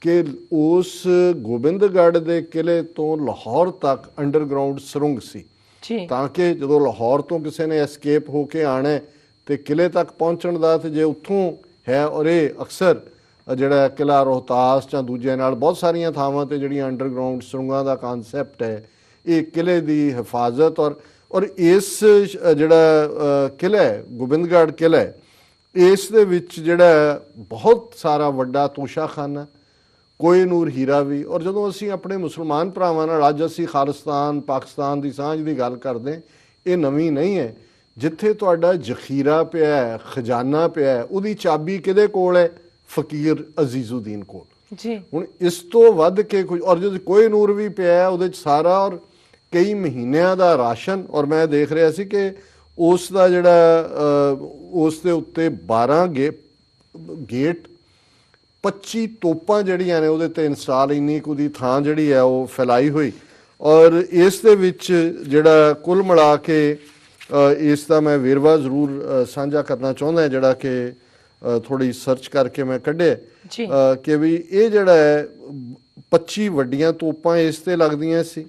ਕਿ ਉਸ ਗੋਬਿੰਦਗੜ੍ਹ ਦੇ ਕਿਲੇ ਤੋਂ ਲਾਹੌਰ ਤੱਕ ਅੰਡਰਗਰਾਉਂਡ ਸੁਰੰਗ ਸੀ। ਜੀ। ਤਾਂ ਕਿ ਜਦੋਂ ਲਾਹੌਰ ਤੋਂ ਕਿਸੇ ਨੇ ਐਸਕੇਪ ਹੋ ਕੇ ਆਣਾ ਤੇ ਕਿਲੇ ਤੱਕ ਪਹੁੰਚਣ ਦਾ ਤੇ ਜੇ ਉੱਥੋਂ ਹੈ ਔਰ ਇਹ ਅਕਸਰ ਜਿਹੜਾ ਕਿਲਾ ਰੋਹਤਾਸ ਜਾਂ ਦੂਜੇ ਨਾਲ ਬਹੁਤ ਸਾਰੀਆਂ ਥਾਵਾਂ ਤੇ ਜਿਹੜੀਆਂ ਅੰਡਰਗਰਾਉਂਡ ਸੁਰੰਗਾਂ ਦਾ ਕਨਸੈਪਟ ਹੈ ਇਹ ਕਿਲੇ ਦੀ ਹਿਫਾਜ਼ਤ ਔਰ ਔਰ ਇਸ ਜਿਹੜਾ ਕਿਲਾ ਹੈ ਗੋਬਿੰਦਗੜ੍ਹ ਕਿਲਾ ਹੈ ਇਸ ਦੇ ਵਿੱਚ ਜਿਹੜਾ ਬਹੁਤ ਸਾਰਾ ਵੱਡਾ ਤੋਸ਼ਾਖਾਨਾ ਕੋਈ ਨੂਰ ਹੀਰਾ ਵੀ ਔਰ ਜਦੋਂ ਅਸੀਂ ਆਪਣੇ ਮੁਸਲਮਾਨ ਭਰਾਵਾਂ ਨਾਲ ਅੱਜ ਅਸੀਂ ਖਾਲਿਸਤਾਨ ਪਾਕਿਸਤਾਨ ਦੀ ਸਾਂਝ ਦੀ ਗੱਲ ਕਰਦੇ ਇਹ ਨਵੀਂ ਨਹੀਂ ਹੈ। ਜਿੱਥੇ ਤੁਹਾਡਾ ਜ਼ਖੀਰਾ ਪਿਆ ਹੈ ਖਜ਼ਾਨਾ ਪਿਆ ਹੈ ਉਹਦੀ ਚਾਬੀ ਕਿਹਦੇ ਕੋਲ ਹੈ? ਫਕੀਰ ਅਜ਼ੀਜ਼ੁਦੀਨ ਕੋਲ। ਜੀ। ਹੁਣ ਇਸ ਤੋਂ ਵੱਧ ਕੇ ਕੋਈ ਔਰ ਜਦੋਂ ਕੋਈ ਨੂਰ ਵੀ ਪਿਆ ਹੈ, ਉਹਦੇ ਚ ਸਾਰਾ ਔਰ ਕਈ ਮਹੀਨਿਆਂ ਦਾ ਰਾਸ਼ਨ ਔਰ ਮੈਂ ਦੇਖ ਰਿਹਾ ਸੀ ਕਿ ਉਸ ਦਾ ਜਿਹੜਾ ਉਸ ਦੇ ਉੱਤੇ 12 ਗੇ ਗੇਟ 25 ਤੋਪਾਂ ਜਿਹੜੀਆਂ ਨੇ ਉਹਦੇ ਤੇ ਇੰਸਟਾਲ ਇੰਨੀ ਕੁ ਦੀ ਥਾਂ ਜਿਹੜੀ ਹੈ ਉਹ ਫੈਲਾਈ ਹੋਈ। ਔਰ ਇਸ ਦੇ ਵਿੱਚ ਜਿਹੜਾ ਕੁੱਲ ਮਿਲਾ ਕੇ ਇਸ ਦਾ ਮੈਂ ਵੇਰਵਾ ਜ਼ਰੂਰ ਸਾਂਝਾ ਕਰਨਾ ਚਾਹੁੰਦਾ ਹਾਂ ਜਿਹੜਾ ਕਿ ਥੋੜੀ ਸਰਚ ਕਰਕੇ ਮੈਂ ਕੱਢਿਆ। ਕਿ ਵੀ ਇਹ ਜਿਹੜਾ ਹੈ 25 ਵੱਡੀਆਂ ਤੋਪਾਂ ਇਸ ਤੇ ਲੱਗਦੀਆਂ ਸੀ।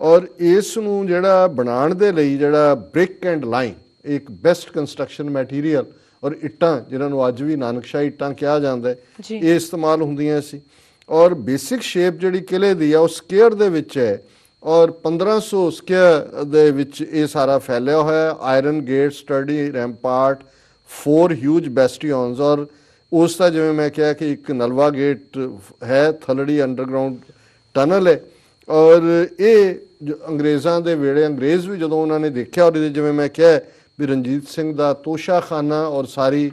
ਔਰ ਇਸ ਨੂੰ ਜਿਹੜਾ ਬਣਾਉਣ ਦੇ ਲਈ ਜਿਹੜਾ ਬ੍ਰਿਕ ਐਂਡ ਲਾਈਨ ਇੱਕ ਬੈਸਟ ਕੰਸਟਰਕਸ਼ਨ ਮਟੀਰੀਅਲ ਔਰ ਇੱਟਾਂ ਜਿਨ੍ਹਾਂ ਨੂੰ ਅੱਜ ਵੀ ਨਾਨਕਸ਼ਾਹੀ ਇੱਟਾਂ ਕਿਹਾ ਜਾਂਦਾ ਹੈ। ਇਹ ਇਸਤੇਮਾਲ ਹੁੰਦੀਆਂ ਸੀ। ਔਰ ਬੇਸਿਕ ਸ਼ੇਪ ਜਿਹੜੀ ਕਿਲੇ ਦੀ ਆ ਉਹ ਸਕੁਅਰ ਦੇ ਵਿੱਚ ਹੈ। ਔਰ 1500 ਸਕੁਅਰ ਦੇ ਵਿੱਚ ਇਹ ਸਾਰਾ ਫੈਲਿਆ ਹੋਇਆ ਹੈ। Iron gate sturdy rampart four huge bastions. ਔਰ ਉਸ ਦਾ ਜਿਵੇਂ ਮੈਂ ਕਿਹਾ ਕਿ ਇੱਕ ਨਲਵਾ ਗੇਟ ਹੈ ਥਲੜੀ ਅੰਡਰਗਰਾਉਂਡ ਟਨਲ ਹੈ। ਔਰ ਇਹ ਅੰਗਰੇਜ਼ਾਂ ਦੇ ਵੇਲੇ ਅੰਗਰੇਜ਼ ਵੀ ਜਦੋਂ ਉਹਨਾਂ ਨੇ ਦੇਖਿਆ ਔਰ ਇਹਦੇ ਜਿਵੇਂ ਮੈਂ ਕਿਹਾ ਵੀ ਰਣਜੀਤ ਸਿੰਘ ਦਾ ਤੋਸ਼ਾਖਾਨਾ ਔਰ ਸਾਰੀ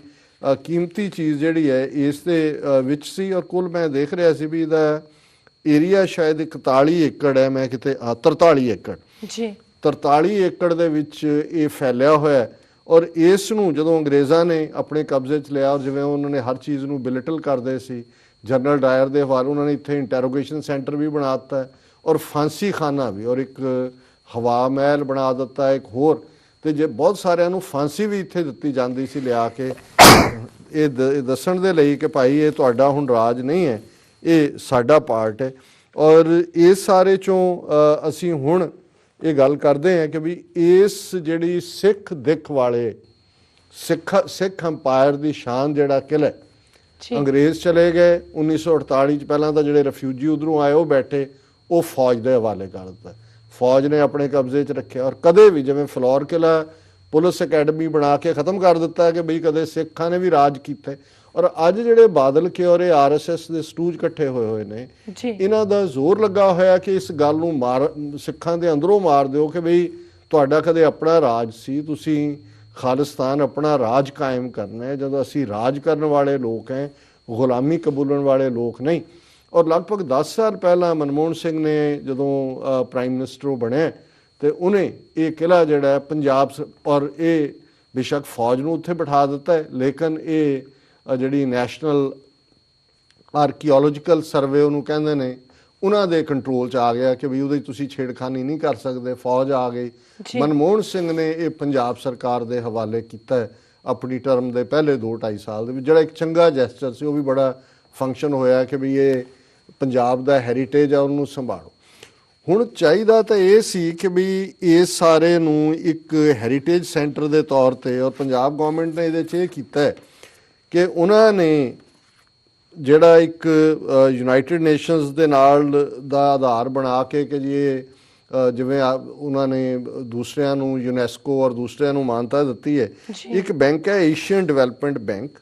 ਕੀਮਤੀ ਚੀਜ਼ ਜਿਹੜੀ ਹੈ ਇਸ ਦੇ ਵਿੱਚ ਸੀ ਔਰ ਕੁੱਲ ਮੈਂ ਦੇਖ ਰਿਹਾ ਸੀ ਵੀ ਇਹਦਾ ਏਰੀਆ ਸ਼ਾਇਦ 41 ਏਕੜ ਹੈ ਮੈਂ ਕਿਤੇ ਆ, 43 ਏਕੜ। ਜੀ। 43 ਏਕੜ ਦੇ ਵਿੱਚ ਇਹ ਫੈਲਿਆ ਹੋਇਆ ਹੈ ਔਰ ਇਸ ਨੂੰ ਜਦੋਂ ਅੰਗਰੇਜ਼ਾਂ ਨੇ ਆਪਣੇ ਕਬਜ਼ੇ 'ਚ ਲਿਆ ਔਰ ਜਿਵੇਂ ਉਹਨਾਂ ਨੇ ਹਰ ਚੀਜ਼ ਨੂੰ ਬਿਲਿਟਲ ਕਰਦੇ ਸੀ ਜਨਰਲ ਡਾਇਰ ਦੇ ਹਵਾਲੇ ਉਹਨਾਂ ਨੇ ਇੱਥੇ ਇੰਟਰੋਗੇਸ਼ਨ ਸੈਂਟਰ ਵੀ ਬਣਾ ਦਿੱਤਾ ਔਰ ਫਾਂਸੀ ਖਾਨਾ ਵੀ ਔਰ ਇੱਕ ਹਵਾ ਮਹਿਲ ਬਣਾ ਦਿੱਤਾ ਇੱਕ ਹੋਰ। ਤੇ ਜੇ ਬਹੁਤ ਸਾਰਿਆਂ ਨੂੰ ਫਾਂਸੀ ਵੀ ਇੱਥੇ ਦਿੱਤੀ ਜਾਂਦੀ ਸੀ ਲਿਆ ਕੇ ਇਹ ਦੱਸਣ ਦੇ ਲਈ ਕਿ ਭਾਈ ਇਹ ਤੁਹਾਡਾ ਹੁਣ ਰਾਜ ਨਹੀਂ ਹੈ ਇਹ ਸਾਡਾ ਪਾਰਟ ਹੈ। ਔਰ ਇਸ ਸਾਰੇ ਚੋਂ ਅਸੀਂ ਹੁਣ ਇਹ ਗੱਲ ਕਰਦੇ ਹਾਂ ਕਿ ਵੀ ਇਸ ਜਿਹੜੀ ਸਿੱਖ ਦਿੱਖ ਵਾਲੇ ਸਿੱਖ ਸਿੱਖ ਅੰਪਾਇਰ ਦੀ ਸ਼ਾਨ ਜਿਹੜਾ ਜੀ। ਅੰਗਰੇਜ਼ ਚਲੇ ਗਏ 1948 ਚ ਪਹਿਲਾਂ ਤਾਂ ਜਿਹੜੇ ਰੈਫਿਊਜੀ ਉਧਰੋਂ ਆਏ ਉਹ ਬੈਠੇ। ਉਹ ਫੌਜ ਦੇ ਹਵਾਲੇ ਕਰ ਦਿੱਤਾ। ਫੌਜ ਨੇ ਆਪਣੇ ਕਬਜ਼ੇ 'ਚ ਰੱਖਿਆ ਔਰ ਕਦੇ ਵੀ ਜਿਵੇਂ ਫਲੋਰ ਕਿਲਾ ਪੁਲਿਸ ਅਕੈਡਮੀ ਬਣਾ ਕੇ ਖਤਮ ਕਰ ਦਿੱਤਾ ਕਿ ਬਈ ਕਦੇ ਸਿੱਖਾਂ ਨੇ ਵੀ ਰਾਜ ਕੀਤਾ। ਔਰ ਅੱਜ ਜਿਹੜੇ ਬਾਦਲ ਕੇ ਔਰ ਆਰਐਸਐਸ ਦੇ ਸਟੂਜ ਇਕੱਠੇ ਹੋਏ ਹੋਏ ਨੇ ਇਹਨਾਂ ਦਾ ਜ਼ੋਰ ਲੱਗਾ ਹੋਇਆ ਕਿ ਇਸ ਗੱਲ ਨੂੰ ਮਾਰ ਸਿੱਖਾਂ ਦੇ ਅੰਦਰੋਂ ਮਾਰ ਦਿਓ ਕਿ ਬਈ ਤੁਹਾਡਾ ਕਦੇ ਆਪਣਾ ਰਾਜ ਸੀ ਤੁਸੀਂ ਖਾਲਿਸਤਾਨ ਆਪਣਾ ਰਾਜ ਕਾਇਮ ਕਰਨਾ ਹੈ। ਜਦੋਂ ਅਸੀਂ ਰਾਜ ਕਰਨ ਵਾਲੇ ਲੋਕ ਹੈ ਗੁਲਾਮੀ ਕਬੂਲਣ ਵਾਲੇ ਲੋਕ ਨਹੀਂ ਔਰ ਲਗਭਗ 10 ਸਾਲ ਪਹਿਲਾਂ ਮਨਮੋਹਨ ਸਿੰਘ ਨੇ ਜਦੋਂ ਪ੍ਰਾਈਮ ਮਿਨਿਸਟਰ ਉਹ ਬਣਿਆ ਤੇ ਉਹਨੇ ਇਹ ਕਿਲਾ ਜਿਹੜਾ ਹੈ ਪੰਜਾਬ ਔਰ ਇਹ ਬੇਸ਼ੱਕ ਫੌਜ ਨੂੰ ਉੱਥੇ ਬਿਠਾ ਦਿੱਤਾ ਹੈ ਲੇਕਿਨ ਇਹ ਜਿਹੜੀ ਨੈਸ਼ਨਲ ਆਰਕੀਓਲੋਜੀਕਲ ਸਰਵੇ ਉਹਨੂੰ ਕਹਿੰਦੇ ਨੇ ਉਹਨਾਂ ਦੇ ਕੰਟਰੋਲ 'ਚ ਆ ਗਿਆ ਕਿ ਵੀ ਉਹਦੇ ਤੁਸੀਂ ਛੇੜਖਾਨੀ ਨਹੀਂ ਕਰ ਸਕਦੇ ਫੌਜ ਆ ਗਈ। ਮਨਮੋਹਨ ਸਿੰਘ ਨੇ ਇਹ ਪੰਜਾਬ ਸਰਕਾਰ ਦੇ ਹਵਾਲੇ ਕੀਤਾ ਆਪਣੀ ਟਰਮ ਦੇ ਪਹਿਲੇ 2 2.5 ਸਾਲ ਦੇ ਵਿੱਚ ਜਿਹੜਾ ਇੱਕ ਚੰਗਾ ਜੈਸਚਰ ਸੀ ਉਹ ਵੀ ਬੜਾ ਫੰਕਸ਼ਨ ਹੋਇਆ ਕਿ ਵੀ ਇਹ ਪੰਜਾਬ ਦਾ ਹੈਰੀਟੇਜ ਆ ਉਹਨੂੰ ਸੰਭਾਲੋ। ਹੁਣ ਚਾਹੀਦਾ ਤਾਂ ਇਹ ਸੀ ਕਿ ਵੀ ਇਸ ਸਾਰੇ ਨੂੰ ਇੱਕ ਹੈਰੀਟੇਜ ਸੈਂਟਰ ਦੇ ਤੌਰ ਤੇ ਔਰ ਪੰਜਾਬ ਗਵਰਨਮੈਂਟ ਨੇ ਇਹਦੇ 'ਚ ਇਹ ਕੀਤਾ ਹੈ ਕਿ ਉਹਨਾਂ ਨੇ ਜਿਹੜਾ ਇੱਕ ਯੂਨਾਈਟਿਡ ਨੇਸ਼ਨਸ ਦੇ ਨਾਲ ਦਾ ਆਧਾਰ ਬਣਾ ਕੇ ਕਿ ਜੀ ਇਹ ਜਿਵੇਂ ਉਹਨਾਂ ਨੇ ਦੂਸਰਿਆਂ ਨੂੰ ਯੂਨੈਸਕੋ ਔਰ ਦੂਸਰਿਆਂ ਨੂੰ ਮਾਨਤਾ ਦਿੱਤੀ ਹੈ। ਇੱਕ ਬੈਂਕ ਹੈ ਏਸ਼ੀਅਨ ਡਿਵੈਲਪਮੈਂਟ ਬੈਂਕ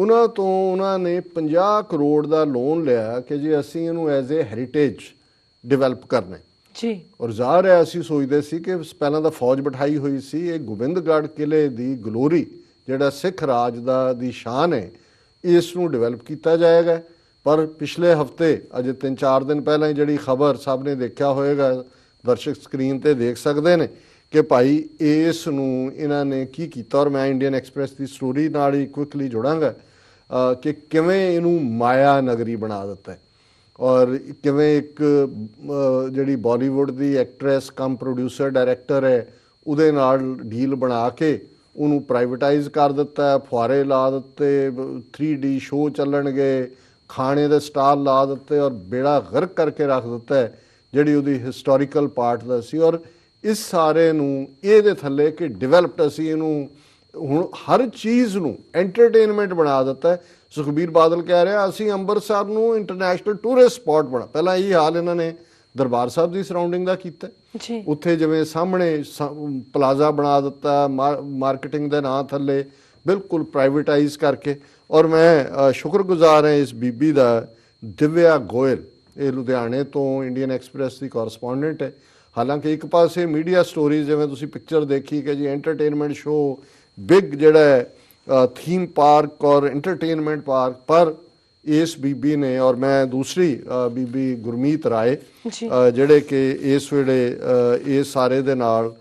ਉਹਨਾਂ ਤੋਂ ਉਹਨਾਂ ਨੇ 50 ਕਰੋੜ ਦਾ ਲੋਨ ਲਿਆ ਕਿ ਜੀ ਅਸੀਂ ਇਹਨੂੰ ਐਜ਼ ਅ ਹੈਰੀਟੇਜ ਡਿਵੈਲਪ ਕਰਨਾ। ਜੀ। ਔਰ ਜ਼ਾਹਰ ਹੈ ਅਸੀਂ ਸੋਚਦੇ ਸੀ ਕਿ ਪਹਿਲਾਂ ਤਾਂ ਫੌਜ ਬਿਠਾਈ ਹੋਈ ਸੀ ਇਹ ਗੋਬਿੰਦਗੜ੍ਹ ਕਿਲੇ ਦੀ ਗਲੋਰੀ ਜਿਹੜਾ ਸਿੱਖ ਰਾਜ ਦਾ ਦੀ ਸ਼ਾਨ ਹੈ ਇਸ ਨੂੰ ਡਿਵੈਲਪ ਕੀਤਾ ਜਾਏਗਾ। ਪਰ ਪਿਛਲੇ ਹਫ਼ਤੇ ਅਜੇ 3-4 ਦਿਨ ਪਹਿਲਾਂ ਜਿਹੜੀ ਖਬਰ ਸਭ ਨੇ ਦੇਖਿਆ ਹੋਵੇਗਾ ਦਰਸ਼ਕ ਸਕਰੀਨ ਤੇ ਦੇਖ ਸਕਦੇ ਨੇ ਕਿ ਭਾਈ ਇਸ ਨੂੰ ਇਹਨਾਂ ਨੇ ਕੀ ਕੀਤਾ। ਔਰ ਮੈਂ ਇੰਡੀਅਨ ਐਕਸਪ੍ਰੈਸ ਦੀ ਸਟੋਰੀ ਨਾਲ ਹੀ ਕੁਇਕਲੀ ਜੁੜਾਂਗਾ। ਕਿ ਕਿਵੇਂ ਇਹਨੂੰ ਮਾਇਆ ਨਗਰੀ ਬਣਾ ਦਿੱਤਾ ਹੈ। ਔਰ ਕਿਵੇਂ ਇੱਕ ਜਿਹੜੀ ਬਾਲੀਵੁੱਡ ਦੀ ਐਕਟ੍ਰੈਸ ਕਮ ਪ੍ਰੋਡਿਊਸਰ ਡਾਇਰੈਕਟਰ ਹੈ, ਉਹਦੇ ਨਾਲ ਡੀਲ ਬਣਾ ਕੇ ਉਹਨੂੰ ਪ੍ਰਾਈਵੇਟਾਈਜ਼ ਕਰ ਦਿੱਤਾ ਫੁਆਰੇ ਲਾ ਦਿੱਤੇ ਬ- 3D ਸ਼ੋਅ ਚੱਲਣਗੇ, ਖਾਣੇ ਦੇ ਸਟਾਲ ਲਾ ਦਿੱਤੇ ਔਰ ਬੇੜਾ ਗਰਕ ਕਰਕੇ ਰੱਖ ਦਿੱਤਾ ਜਿਹੜੀ ਉਹਦੀ ਹਿਸਟੋਰੀਕਲ ਪਾਰਟ ਦਾ ਸੀ। ਔਰ ਇਸ ਸਾਰੇ ਨੂੰ ਇਹਦੇ ਥੱਲੇ ਕਿ ਡਿਵੈਲਪਡ ਅਸੀਂ ਇਹਨੂੰ ਹੁਣ ਹਰ ਚੀਜ਼ ਨੂੰ ਐਂਟਰਟੇਨਮੈਂਟ ਬਣਾ ਦਿੱਤਾ ਹੈ। ਸੁਖਬੀਰ ਬਾਦਲ ਕਹਿ ਰਿਹਾ ਅਸੀਂ ਅੰਮ੍ਰਿਤਸਰ ਨੂੰ ਇੰਟਰਨੈਸ਼ਨਲ ਟੂਰਿਸਟ ਸਪੌਟ ਬਣਾ ਪਹਿਲਾਂ ਇਹ ਹਾਲ ਇਹਨਾਂ ਨੇ ਦਰਬਾਰ ਸਾਹਿਬ ਦੀ ਸਰਾਊਂਡਿੰਗ ਦਾ ਕੀਤਾ। ਜੀ। ਉੱਥੇ ਜਿਵੇਂ ਸਾਹਮਣੇ ਪਲਾਜ਼ਾ ਬਣਾ ਦਿੱਤਾ ਮਾਰਕੀਟਿੰਗ ਦੇ ਨਾਂ ਥੱਲੇ ਬਿਲਕੁਲ ਪ੍ਰਾਈਵੇਟਾਈਜ਼ ਕਰਕੇ। ਔਰ ਮੈਂ ਸ਼ੁਕਰਗੁਜ਼ਾਰ ਹਾਂ ਇਸ ਬੀਬੀ ਦਾ ਦਿਵਿਆ ਗੋਇਲ। ਇਹ ਲੁਧਿਆਣੇ ਤੋਂ ਇੰਡੀਅਨ ਐਕਸਪ੍ਰੈਸ ਦੀ ਕੋਰਸਪੋਂਡੈਂਟ ਹੈ। ਹਾਲਾਂਕਿ ਇੱਕ ਪਾਸੇ ਮੀਡੀਆ ਸਟੋਰੀਜ਼ ਜਿਵੇਂ ਤੁਸੀਂ ਪਿਕਚਰ ਦੇਖੀ ਕਿ ਜੀ ਐਂਟਰਟੇਨਮੈਂਟ ਸ਼ੋ ਬਿਗ ਜਿਹੜਾ ਹੈ ਥੀਮ ਪਾਰਕ ਔਰ ਐਂਟਰਟੇਨਮੈਂਟ ਪਾਰਕ ਪਰ ਇਸ ਬੀਬੀ ਨੇ ਔਰ ਮੈਂ ਦੂਸਰੀ ਬੀਬੀ ਗੁਰਮੀਤ ਰਾਏ ਜਿਹੜੇ ਕਿ ਇਸ ਵੇਲੇ ਇਸ ਸਾਰੇ ਦੇ ਨਾਲ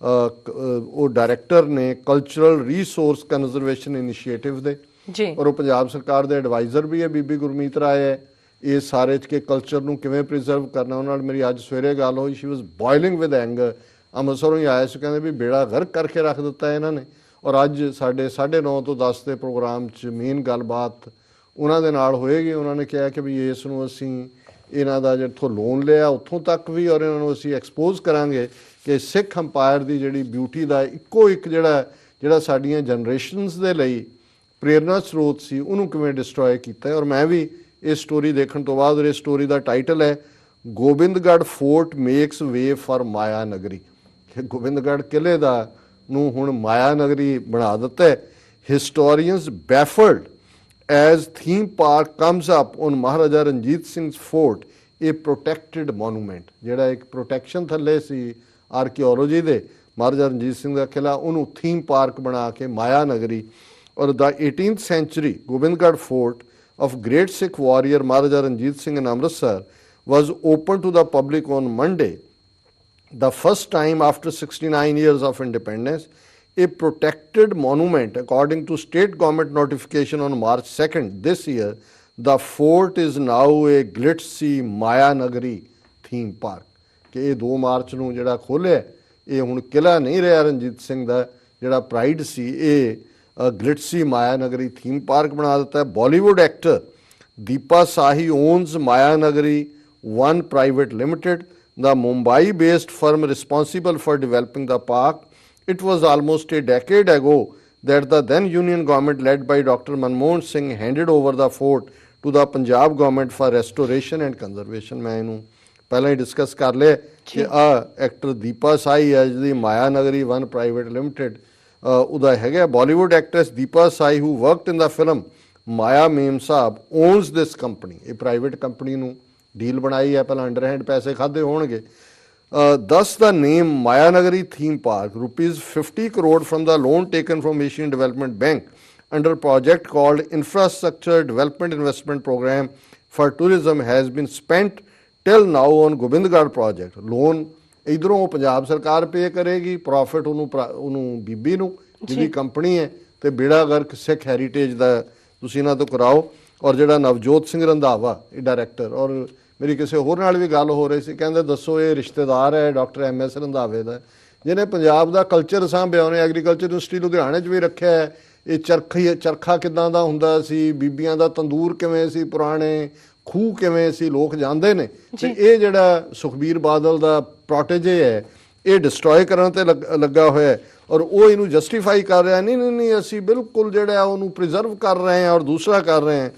ਉਹ ਡਾਇਰੈਕਟਰ ਨੇ ਕਲਚਰਲ ਰਿਸੋਰਸ ਕੰਜ਼ਰਵੇਸ਼ਨ ਇਨੀਸ਼ੀਏਟਿਵ ਦੇ ਜੀ। ਔਰ ਉਹ ਪੰਜਾਬ ਸਰਕਾਰ ਦੇ ਐਡਵਾਈਜ਼ਰ ਵੀ ਹੈ ਬੀਬੀ ਗੁਰਮੀਤ ਰਾਏ ਹੈ। ਇਹ ਸਾਰੇ ਚ ਕੇ ਕਲਚਰ ਨੂੰ ਕਿਵੇਂ ਪ੍ਰੀਜ਼ਰਵ ਕਰਨਾ ਉਹਨਾਂ ਨਾਲ ਮੇਰੀ ਅੱਜ ਸਵੇਰੇ ਗੱਲ ਹੋਈ she was boiling with anger ਅੰਮ੍ਰਿਤਸਰੋਂ ਹੀ ਆਏ ਸੀ ਕਹਿੰਦੇ ਵੀ ਬੇੜਾ ਗਰਕ ਕਰਕੇ ਰੱਖ ਦਿੱਤਾ ਇਹਨਾਂ ਨੇ। ਔਰ ਅੱਜ ਸਾਡੇ 9:30 ਤੋਂ 10 ਦੇ ਪ੍ਰੋਗਰਾਮ ਚ ਮੇਨ ਗੱਲਬਾਤ ਉਹਨਾਂ ਦੇ ਨਾਲ ਹੋਏਗੀ। ਉਹਨਾਂ ਨੇ ਕਿਹਾ ਕਿ ਵੀ ਇਸ ਨੂੰ ਅਸੀਂ ਇਹਨਾਂ ਦਾ ਜਿੱਥੋਂ ਲੋਨ ਲਿਆ, ਉੱਥੋਂ ਤੱਕ ਵੀ ਔਰ ਇਹਨਾਂ ਨੂੰ ਅਸੀਂ ਐਕਸਪੋਜ਼ ਕਰਾਂਗੇ ਕਿ ਸਿੱਖ ਅੰਪਾਇਰ ਦੀ ਜਿਹੜੀ ਬਿਊਟੀ ਦਾ ਇੱਕੋ ਇੱਕ ਜਿਹੜਾ ਜਿਹੜਾ ਸਾਡੀਆਂ ਜਨਰੇਸ਼ਨਸ ਦੇ ਲਈ ਪ੍ਰੇਰਨਾ ਸਰੋਤ ਸੀ, ਉਹਨੂੰ ਕਿਵੇਂ ਡਿਸਟਰੋਏ ਕੀਤਾ ਔਰ ਮੈਂ ਵੀ ਇਹ ਸਟੋਰੀ ਦੇਖਣ ਤੋਂ ਬਾਅਦ ਇਹ ਸਟੋਰੀ ਦਾ ਟਾਈਟਲ ਹੈ, Gobindgarh fort makes way for Maya Nagri ਕਿ ਗੋਬਿੰਦਗੜ੍ਹ ਕਿਲੇ ਦਾ ਨੂੰ ਹੁਣ ਮਾਇਆ ਨਗਰੀ ਬਣਾ ਦਿੱਤਾ ਹੈ historians baffled as theme park comes up on Maharaja Ranjit Singh fort ਇਹ ਪ੍ਰੋਟੈਕਟਡ ਮੋਨੂਮੈਂਟ ਜਿਹੜਾ ਇੱਕ ਪ੍ਰੋਟੈਕਸ਼ਨ ਥੱਲੇ ਸੀ ਆਰਕੀਓਲੋਜੀ ਦੇ ਮਹਾਰਾਜਾ ਰਣਜੀਤ ਸਿੰਘ ਦਾ ਕਿਲਾ ਉਹਨੂੰ ਥੀਮ ਪਾਰਕ ਬਣਾ ਕੇ ਮਾਇਆ ਨਗਰੀ ਔਰ the 18th century Gobindgarh fort of great Sikh warrior Maharaja Ranjit Singh in Amritsar was open to the public on Monday the first time after 69 years of independence, a protected monument, according to state government notification on March 2nd this year, the fort is now a glitzy Maya Nagari theme park. ਕਿ ਇਹ 2 ਮਾਰਚ ਨੂੰ ਜਿਹੜਾ ਖੋਲਿਆ ਇਹ ਹੁਣ ਕਿਲਾ ਨਹੀਂ ਰਿਹਾ ਰਣਜੀਤ ਸਿੰਘ ਦਾ ਜਿਹੜਾ ਪ੍ਰਾਈਡ ਸੀ ਇਹ ਗਲਿਟਸੀ ਮਾਇਆ ਨਗਰੀ ਥੀਮ ਪਾਰਕ ਬਣਾ ਦਿੱਤਾ ਹੈ Bollywood actor Deepa Sahi owns Maya Nagari One Private Limited, the Mumbai based firm responsible for developing the park. It was almost a decade ago that the then Union government, led by Dr. Manmohan Singh, handed over the fort to the Punjab government for restoration and conservation. ਮੈਂ ਇਹਨੂੰ ਪਹਿਲਾਂ ਹੀ ਡਿਸਕਸ ਕਰ ਲਿਆ ਕਿ ਆ ਐਕਟਰ ਦੀਪਾ ਸਾਈ ਹੈ ਜਿਹਦੀ Maya Nagri one private limited ਉਹਦਾ ਹੈਗਾ Bollywood actress Deepa Sahi who worked in the film Maya Mem Sahib owns this company ਇਹ ਪ੍ਰਾਈਵੇਟ ਕੰਪਨੀ ਨੂੰ ਡੀਲ ਬਣਾਈ ਹੈ ਪਹਿਲਾਂ ਅੰਡਰਹੈਂਡ ਪੈਸੇ ਖਾਦੇ ਹੋਣਗੇ। ਦਸ the name Maya Nagri theme park rupees 50 crore from the loan taken from Asian Development Bank under project called infrastructure development investment program for tourism has been spent till now on Gobindgarh project. ਲੋਨ ਇਧਰੋਂ ਪੰਜਾਬ ਸਰਕਾਰ ਪੇ ਕਰੇਗੀ ਪ੍ਰੋਫਿਟ ਉਹਨੂੰ ਉਹਨੂੰ ਬੀਬੀ ਨੂੰ ਜਿਹਦੀ ਕੰਪਨੀ ਹੈ ਤੇ ਬੇੜਾ ਗਰਕ ਸਿੱਖ ਹੈਰੀਟੇਜ ਦਾ ਤੁਸੀਂ ਇਹਨਾਂ ਤੋਂ ਕਰਾਓ। ਔਰ ਜਿਹੜਾ ਨਵਜੋਤ ਸਿੰਘ ਰੰਧਾਵਾ ਇਹ ਡਾਇਰੈਕਟਰ ਔਰ ਮੇਰੀ ਕਿਸੇ ਹੋਰ ਨਾਲ ਵੀ ਗੱਲ ਹੋ ਰਹੀ ਸੀ ਕਹਿੰਦੇ ਦੱਸੋ ਇਹ ਰਿਸ਼ਤੇਦਾਰ ਹੈ ਡਾਕਟਰ ਐਮ ਐਸ ਰੰਧਾਵੇ ਦਾ ਜਿਹਨੇ ਪੰਜਾਬ ਦਾ ਕਲਚਰ ਸਾਂਭਿਆ ਉਹਨੇ ਐਗਰੀਕਲਚਰ ਯੂਨੀਵਰਸਿਟੀ ਲੁਧਿਆਣੇ 'ਚ ਵੀ ਰੱਖਿਆ ਹੈ। ਇਹ ਚਰਖੀ ਚਰਖਾ ਕਿਦਾਂ ਦਾ ਹੁੰਦਾ ਸੀ ਬੀਬੀਆਂ ਦਾ ਤੰਦੂਰ ਕਿਵੇਂ ਸੀ ਪੁਰਾਣੇ ਖੂਹ ਕਿਵੇਂ ਸੀ ਲੋਕ ਜਾਣਦੇ ਨੇ? ਤੇ ਇਹ ਜਿਹੜਾ ਸੁਖਬੀਰ ਬਾਦਲ ਦਾ ਪ੍ਰੋਟੇਜੇ ਹੈ ਇਹ ਡਿਸਟਰੋਏ ਕਰਨ ਤੇ ਲੱਗ- ਲੱਗਾ ਹੋਇਆ ਹੈ ਔਰ ਉਹ ਇਹਨੂੰ ਜਸਟੀਫਾਈ ਕਰ ਰਿਹਾ ਨਹੀਂ ਨਹੀਂ ਨਹੀਂ ਅਸੀਂ ਬਿਲਕੁਲ ਜਿਹੜਾ ਉਹਨੂੰ ਪ੍ਰੀਜ਼ਰਵ ਕਰ ਰਹੇ ਹਾਂ ਔਰ ਦੂਸਰਾ ਕਰ ਰਹੇ ਹਾਂ।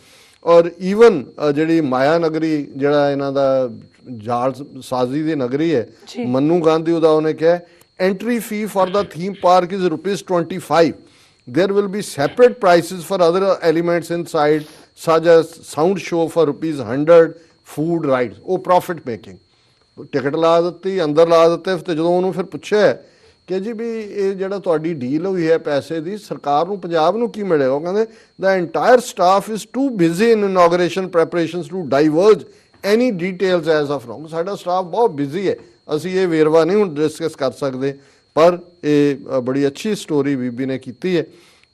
ਔਰ ਈਵਨ ਜਿਹੜੀ ਮਾਇਆ ਨਗਰੀ ਜਿਹੜਾ ਇਹਨਾਂ ਦਾ ਜਾਲ ਸਾਜ਼ੀ ਦੀ ਨਗਰੀ ਹੈ। ਮੰਨੂ ਗਾਂਧੀ ਉਹਦਾ ਉਹਨੇ ਕਿਹਾ entry fee for the theme park is rupees 25 there will be separate prices for other elements inside such as sound show for rupees 100 food rides ਉਹ profit making ਟਿਕਟ ਲਾ ਦਿੱਤੀ ਅੰਦਰ ਲਾ ਦਿੱਤੇ ਤੇ ਜਦੋਂ ਉਹਨੂੰ ਫਿਰ ਪੁੱਛਿਆ ਕਿ ਜੀ ਵੀ ਇਹ ਜਿਹੜਾ ਤੁਹਾਡੀ ਡੀਲ ਹੋਈ ਹੈ ਪੈਸੇ ਦੀ ਸਰਕਾਰ ਨੂੰ ਪੰਜਾਬ ਨੂੰ ਕੀ ਮਿਲੇਗਾ ਉਹ ਕਹਿੰਦੇ the entire staff is too busy in inauguration preparations to diverge any details as of now ਸਾਡਾ ਸਟਾਫ ਬਹੁਤ ਬਿਜ਼ੀ ਹੈ ਅਸੀਂ ਇਹ ਵੇਰਵਾ ਨਹੀਂ ਹੁਣ ਡਿਸਕਸ ਕਰ ਸਕਦੇ ਪਰ ਇਹ ਅ, ਬੜੀ ਅੱਛੀ ਸਟੋਰੀ ਬੀਬੀ ਨੇ ਕੀਤੀ ਹੈ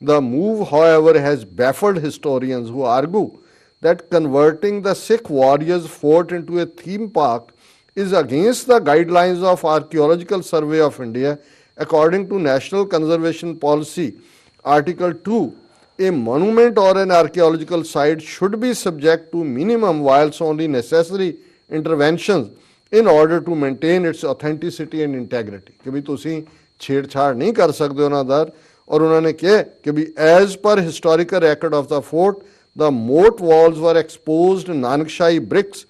the move however has baffled historians who argue that converting the sikh warriors fort into a theme park is against the guidelines of archaeological survey of india according to national conservation policy article 2 a monument or an archaeological site should be subject to minimum whilst only necessary interventions in order to maintain its authenticity and integrity ਕਿ ਵੀ ਤੁਸੀਂ ਛੇੜਛਾੜ ਨਹੀਂ ਕਰ ਸਕਦੇ ਉਹਨਾਂ ਦਾ ਔਰ ਉਹਨਾਂ ਨੇ ਕਿਹਾ ਕਿ ਵੀ as per historical record of the fort the moat walls were exposed nankshai bricks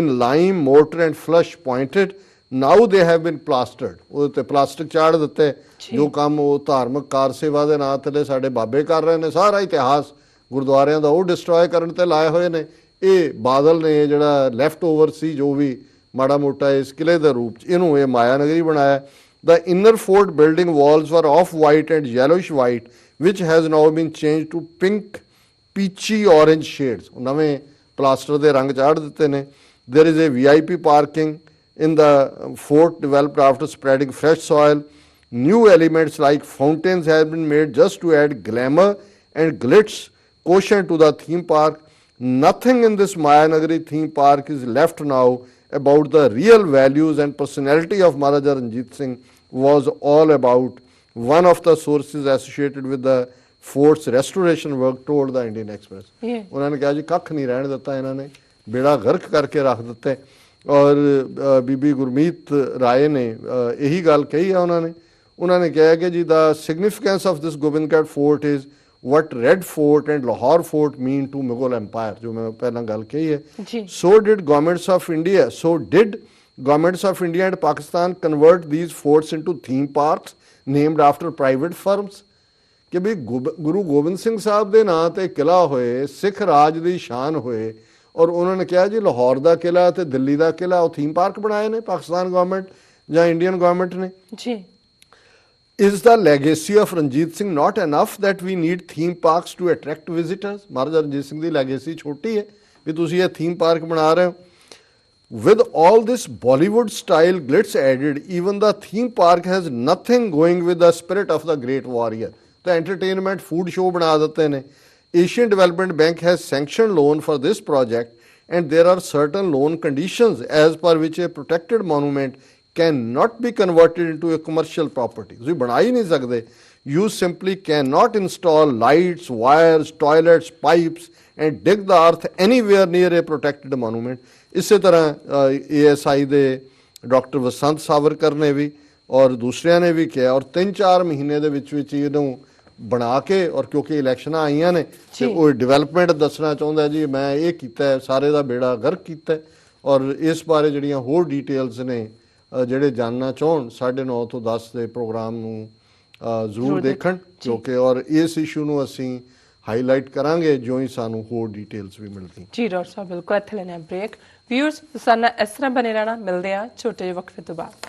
in lime mortar and flush pointed now they have been plastered ਉਹਦੇ ਤੇ ਪਲਾਸਟਿਕ ਚਾੜ ਦਿੱਤੇ ਜੋ ਕੰਮ ਉਹ ਧਾਰਮਿਕ ਕਾਰ ਸੇਵਾ ਦੇ ਨਾਂ ਤੇ ਸਾਡੇ ਬਾਬੇ ਕਰ ਰਹੇ ਨੇ ਸਾਰਾ ਇਤਿਹਾਸ ਗੁਰਦੁਆਰਿਆਂ ਦਾ ਉਹ ਡਿਸਟਰੋਏ ਕਰਨ ਤੇ ਲਾਏ ਹੋਏ ਨੇ ਇਹ ਬਾਦਲ ਨੇ ਜਿਹੜਾ ਲੈਫਟ ਓਵਰ ਸੀ ਜੋ ਵੀ ਮਾੜਾ ਮੋਟਾ ਇਸ ਕਿਲੇ ਦੇ ਰੂਪ ਚ ਇਹਨੂੰ ਇਹ ਮਾਇਆ ਨਗਰੀ ਬਣਾਇਆ the inner fort building walls were off white and yellowish white which has now been changed to pink peachy orange shades ਨਵੇਂ ਪਲਾਸਟਰ ਦੇ ਰੰਗ ਚਾੜ ਦਿੱਤੇ ਨੇ there is a vip parking in the fort developed after spreading fresh soil New elements like fountains have been made just to add glamour and glitz quotient to the theme park. Nothing in this Mayanagari theme park is left now about the real values and personality of Maharaja Ranjit Singh was all about one of the sources associated with the fort's restoration work told the Indian Express. Yeah. ਉਹਨਾਂ ਨੇ ਕਿਹਾ ਜੀ ਕੱਖ ਨਹੀਂ ਰਹਿਣ ਦਿੱਤਾ ਇਹਨਾਂ ਨੇ ਬੇੜਾ ਗਰਕ ਕਰਕੇ ਰੱਖ ਦਿੱਤਾ ਹੈ। ਔਰ ਬੀਬੀ ਗੁਰਮੀਤ ਰਾਏ ਨੇ ਇਹੀ ਗੱਲ ਕਹੀ ਹੈ ਉਹਨਾਂ ਨੇ ਉਹਨਾਂ ਨੇ ਕਿਹਾ ਕਿ ਜੀ the significance of this Gobindgarh fort is what red fort and lahore fort mean to mughal empire ਜੋ ਮੈਂ ਪਹਿਲਾਂ ਗੱਲ ਕਹੀ ਹੈ ਜੀ। so did governments of india so did governments of india and pakistan convert these forts into theme parks named after private firms ਕਿ ਵੀ ਗੋਬ- ਗੁਰੂ ਗੋਬਿੰਦ ਸਿੰਘ ਸਾਹਿਬ ਦੇ ਨਾਂ ਤੇ ਕਿਲਾ ਹੋਏ ਸਿੱਖ ਰਾਜ ਦੀ ਸ਼ਾਨ ਹੋਏ ਔਰ ਉਹਨਾਂ ਨੇ ਕਿਹਾ ਜੀ ਲਾਹੌਰ ਦਾ ਕਿਲਾ ਤੇ ਦਿੱਲੀ ਦਾ ਕਿਲਾ ਉਹ ਥੀਮ ਪਾਰਕ ਬਣਾਏ ਨੇ ਪਾਕਿਸਤਾਨ ਗਵਰਨਮੈਂਟ ਜਾਂ ਇੰਡੀਅਨ ਗਵਰਨਮੈਂਟ ਨੇ ਜੀ Is the legacy of Ranjit Singh not enough that we need theme parks to attract visitors? Maharaja Ranjit Singh the legacy ਛੋਟੀ ਹੈ ਵੀ ਤੁਸੀਂ ਇਹ ਥੀਮ ਪਾਰਕ ਬਣਾ ਰਹੇ ਹੋ With all this Bollywood style glitz added, even the theme park has nothing going with the spirit of the great warrior. The entertainment food show ਬਣਾ ਦਿੱਤੇ ਨੇ Asian Development Bank has sanctioned loan for this project and there are certain loan conditions as per which a protected monument cannot be converted into a commercial property. ਤੁਸੀਂ ਬਣਾ ਹੀ ਨਹੀਂ ਸਕਦੇ You simply cannot install lights, wires, toilets, pipes and dig the earth anywhere near a protected monument. ਇਸੇ ਤਰ੍ਹਾਂ ਏਐਸਆਈ ਦੇ ਡਾਕਟਰ ਵਸੰਤ ਸਾਵਰਕਰ ਨੇ ਵੀ ਔਰ ਦੂਸਰਿਆਂ ਨੇ ਵੀ ਕਿਹਾ ਔਰ 3-4 ਮਹੀਨੇ ਦੇ ਵਿੱਚ ਵਿੱਚ ਹੀ ਇਹਨੂੰ ਬਣਾ ਕੇ ਔਰ ਕਿਉਂਕਿ ਇਲੈਕਸ਼ਨਾਂ ਆਈਆਂ ਨੇ ਤੇ ਜੀ। ਉਹ ਡਿਵੈਲਪਮੈਂਟ ਦੱਸਣਾ ਚਾਹੁੰਦਾ ਜੀ ਮੈਂ ਇਹ ਕੀਤਾ ਸਾਰੇ ਦਾ ਬੇੜਾ ਗਰਕ ਕੀਤਾ ਔਰ ਇਸ ਬਾਰੇ ਜਿਹੜੀਆਂ ਹੋਰ ਡਿਟੇਲਸ ਨੇ ਜਿਹੜੇ ਜਾਨਣਾ ਚਾਹਣ 9:30 ਤੋਂ 10 ਦੇ ਪ੍ਰੋਗਰਾਮ ਨੂੰ ਜ਼ਰੂਰ ਦੇਖਣ। ਜੀ। ਕਿਉਂਕਿ ਔਰ ਇਸ ਇਸ਼ੂ ਨੂੰ ਅਸੀਂ ਹਾਈਲਾਈਟ ਕਰਾਂਗੇ ਜਿਉਂ ਹੀ ਸਾਨੂੰ ਹੋਰ ਡਿਟੇਲਸ ਵੀ ਮਿਲਦੀਆਂ ਜੀ ਡਾਕਟਰ ਸਾਹਿਬ ਬਿਲਕੁਲ ਇੱਥੇ ਲੈਣਾ ਬ੍ਰੇਕ ਵਿਊਅਰਸ ਸਾਨੂੰ ਇਸ ਤਰ੍ਹਾਂ ਬਨੇ ਰਹਿਣਾ ਮਿਲਦੇ ਆ ਛੋਟੇ ਜਿਹੇ ਵਕਫੇ ਤੋਂ ਬਾਅਦ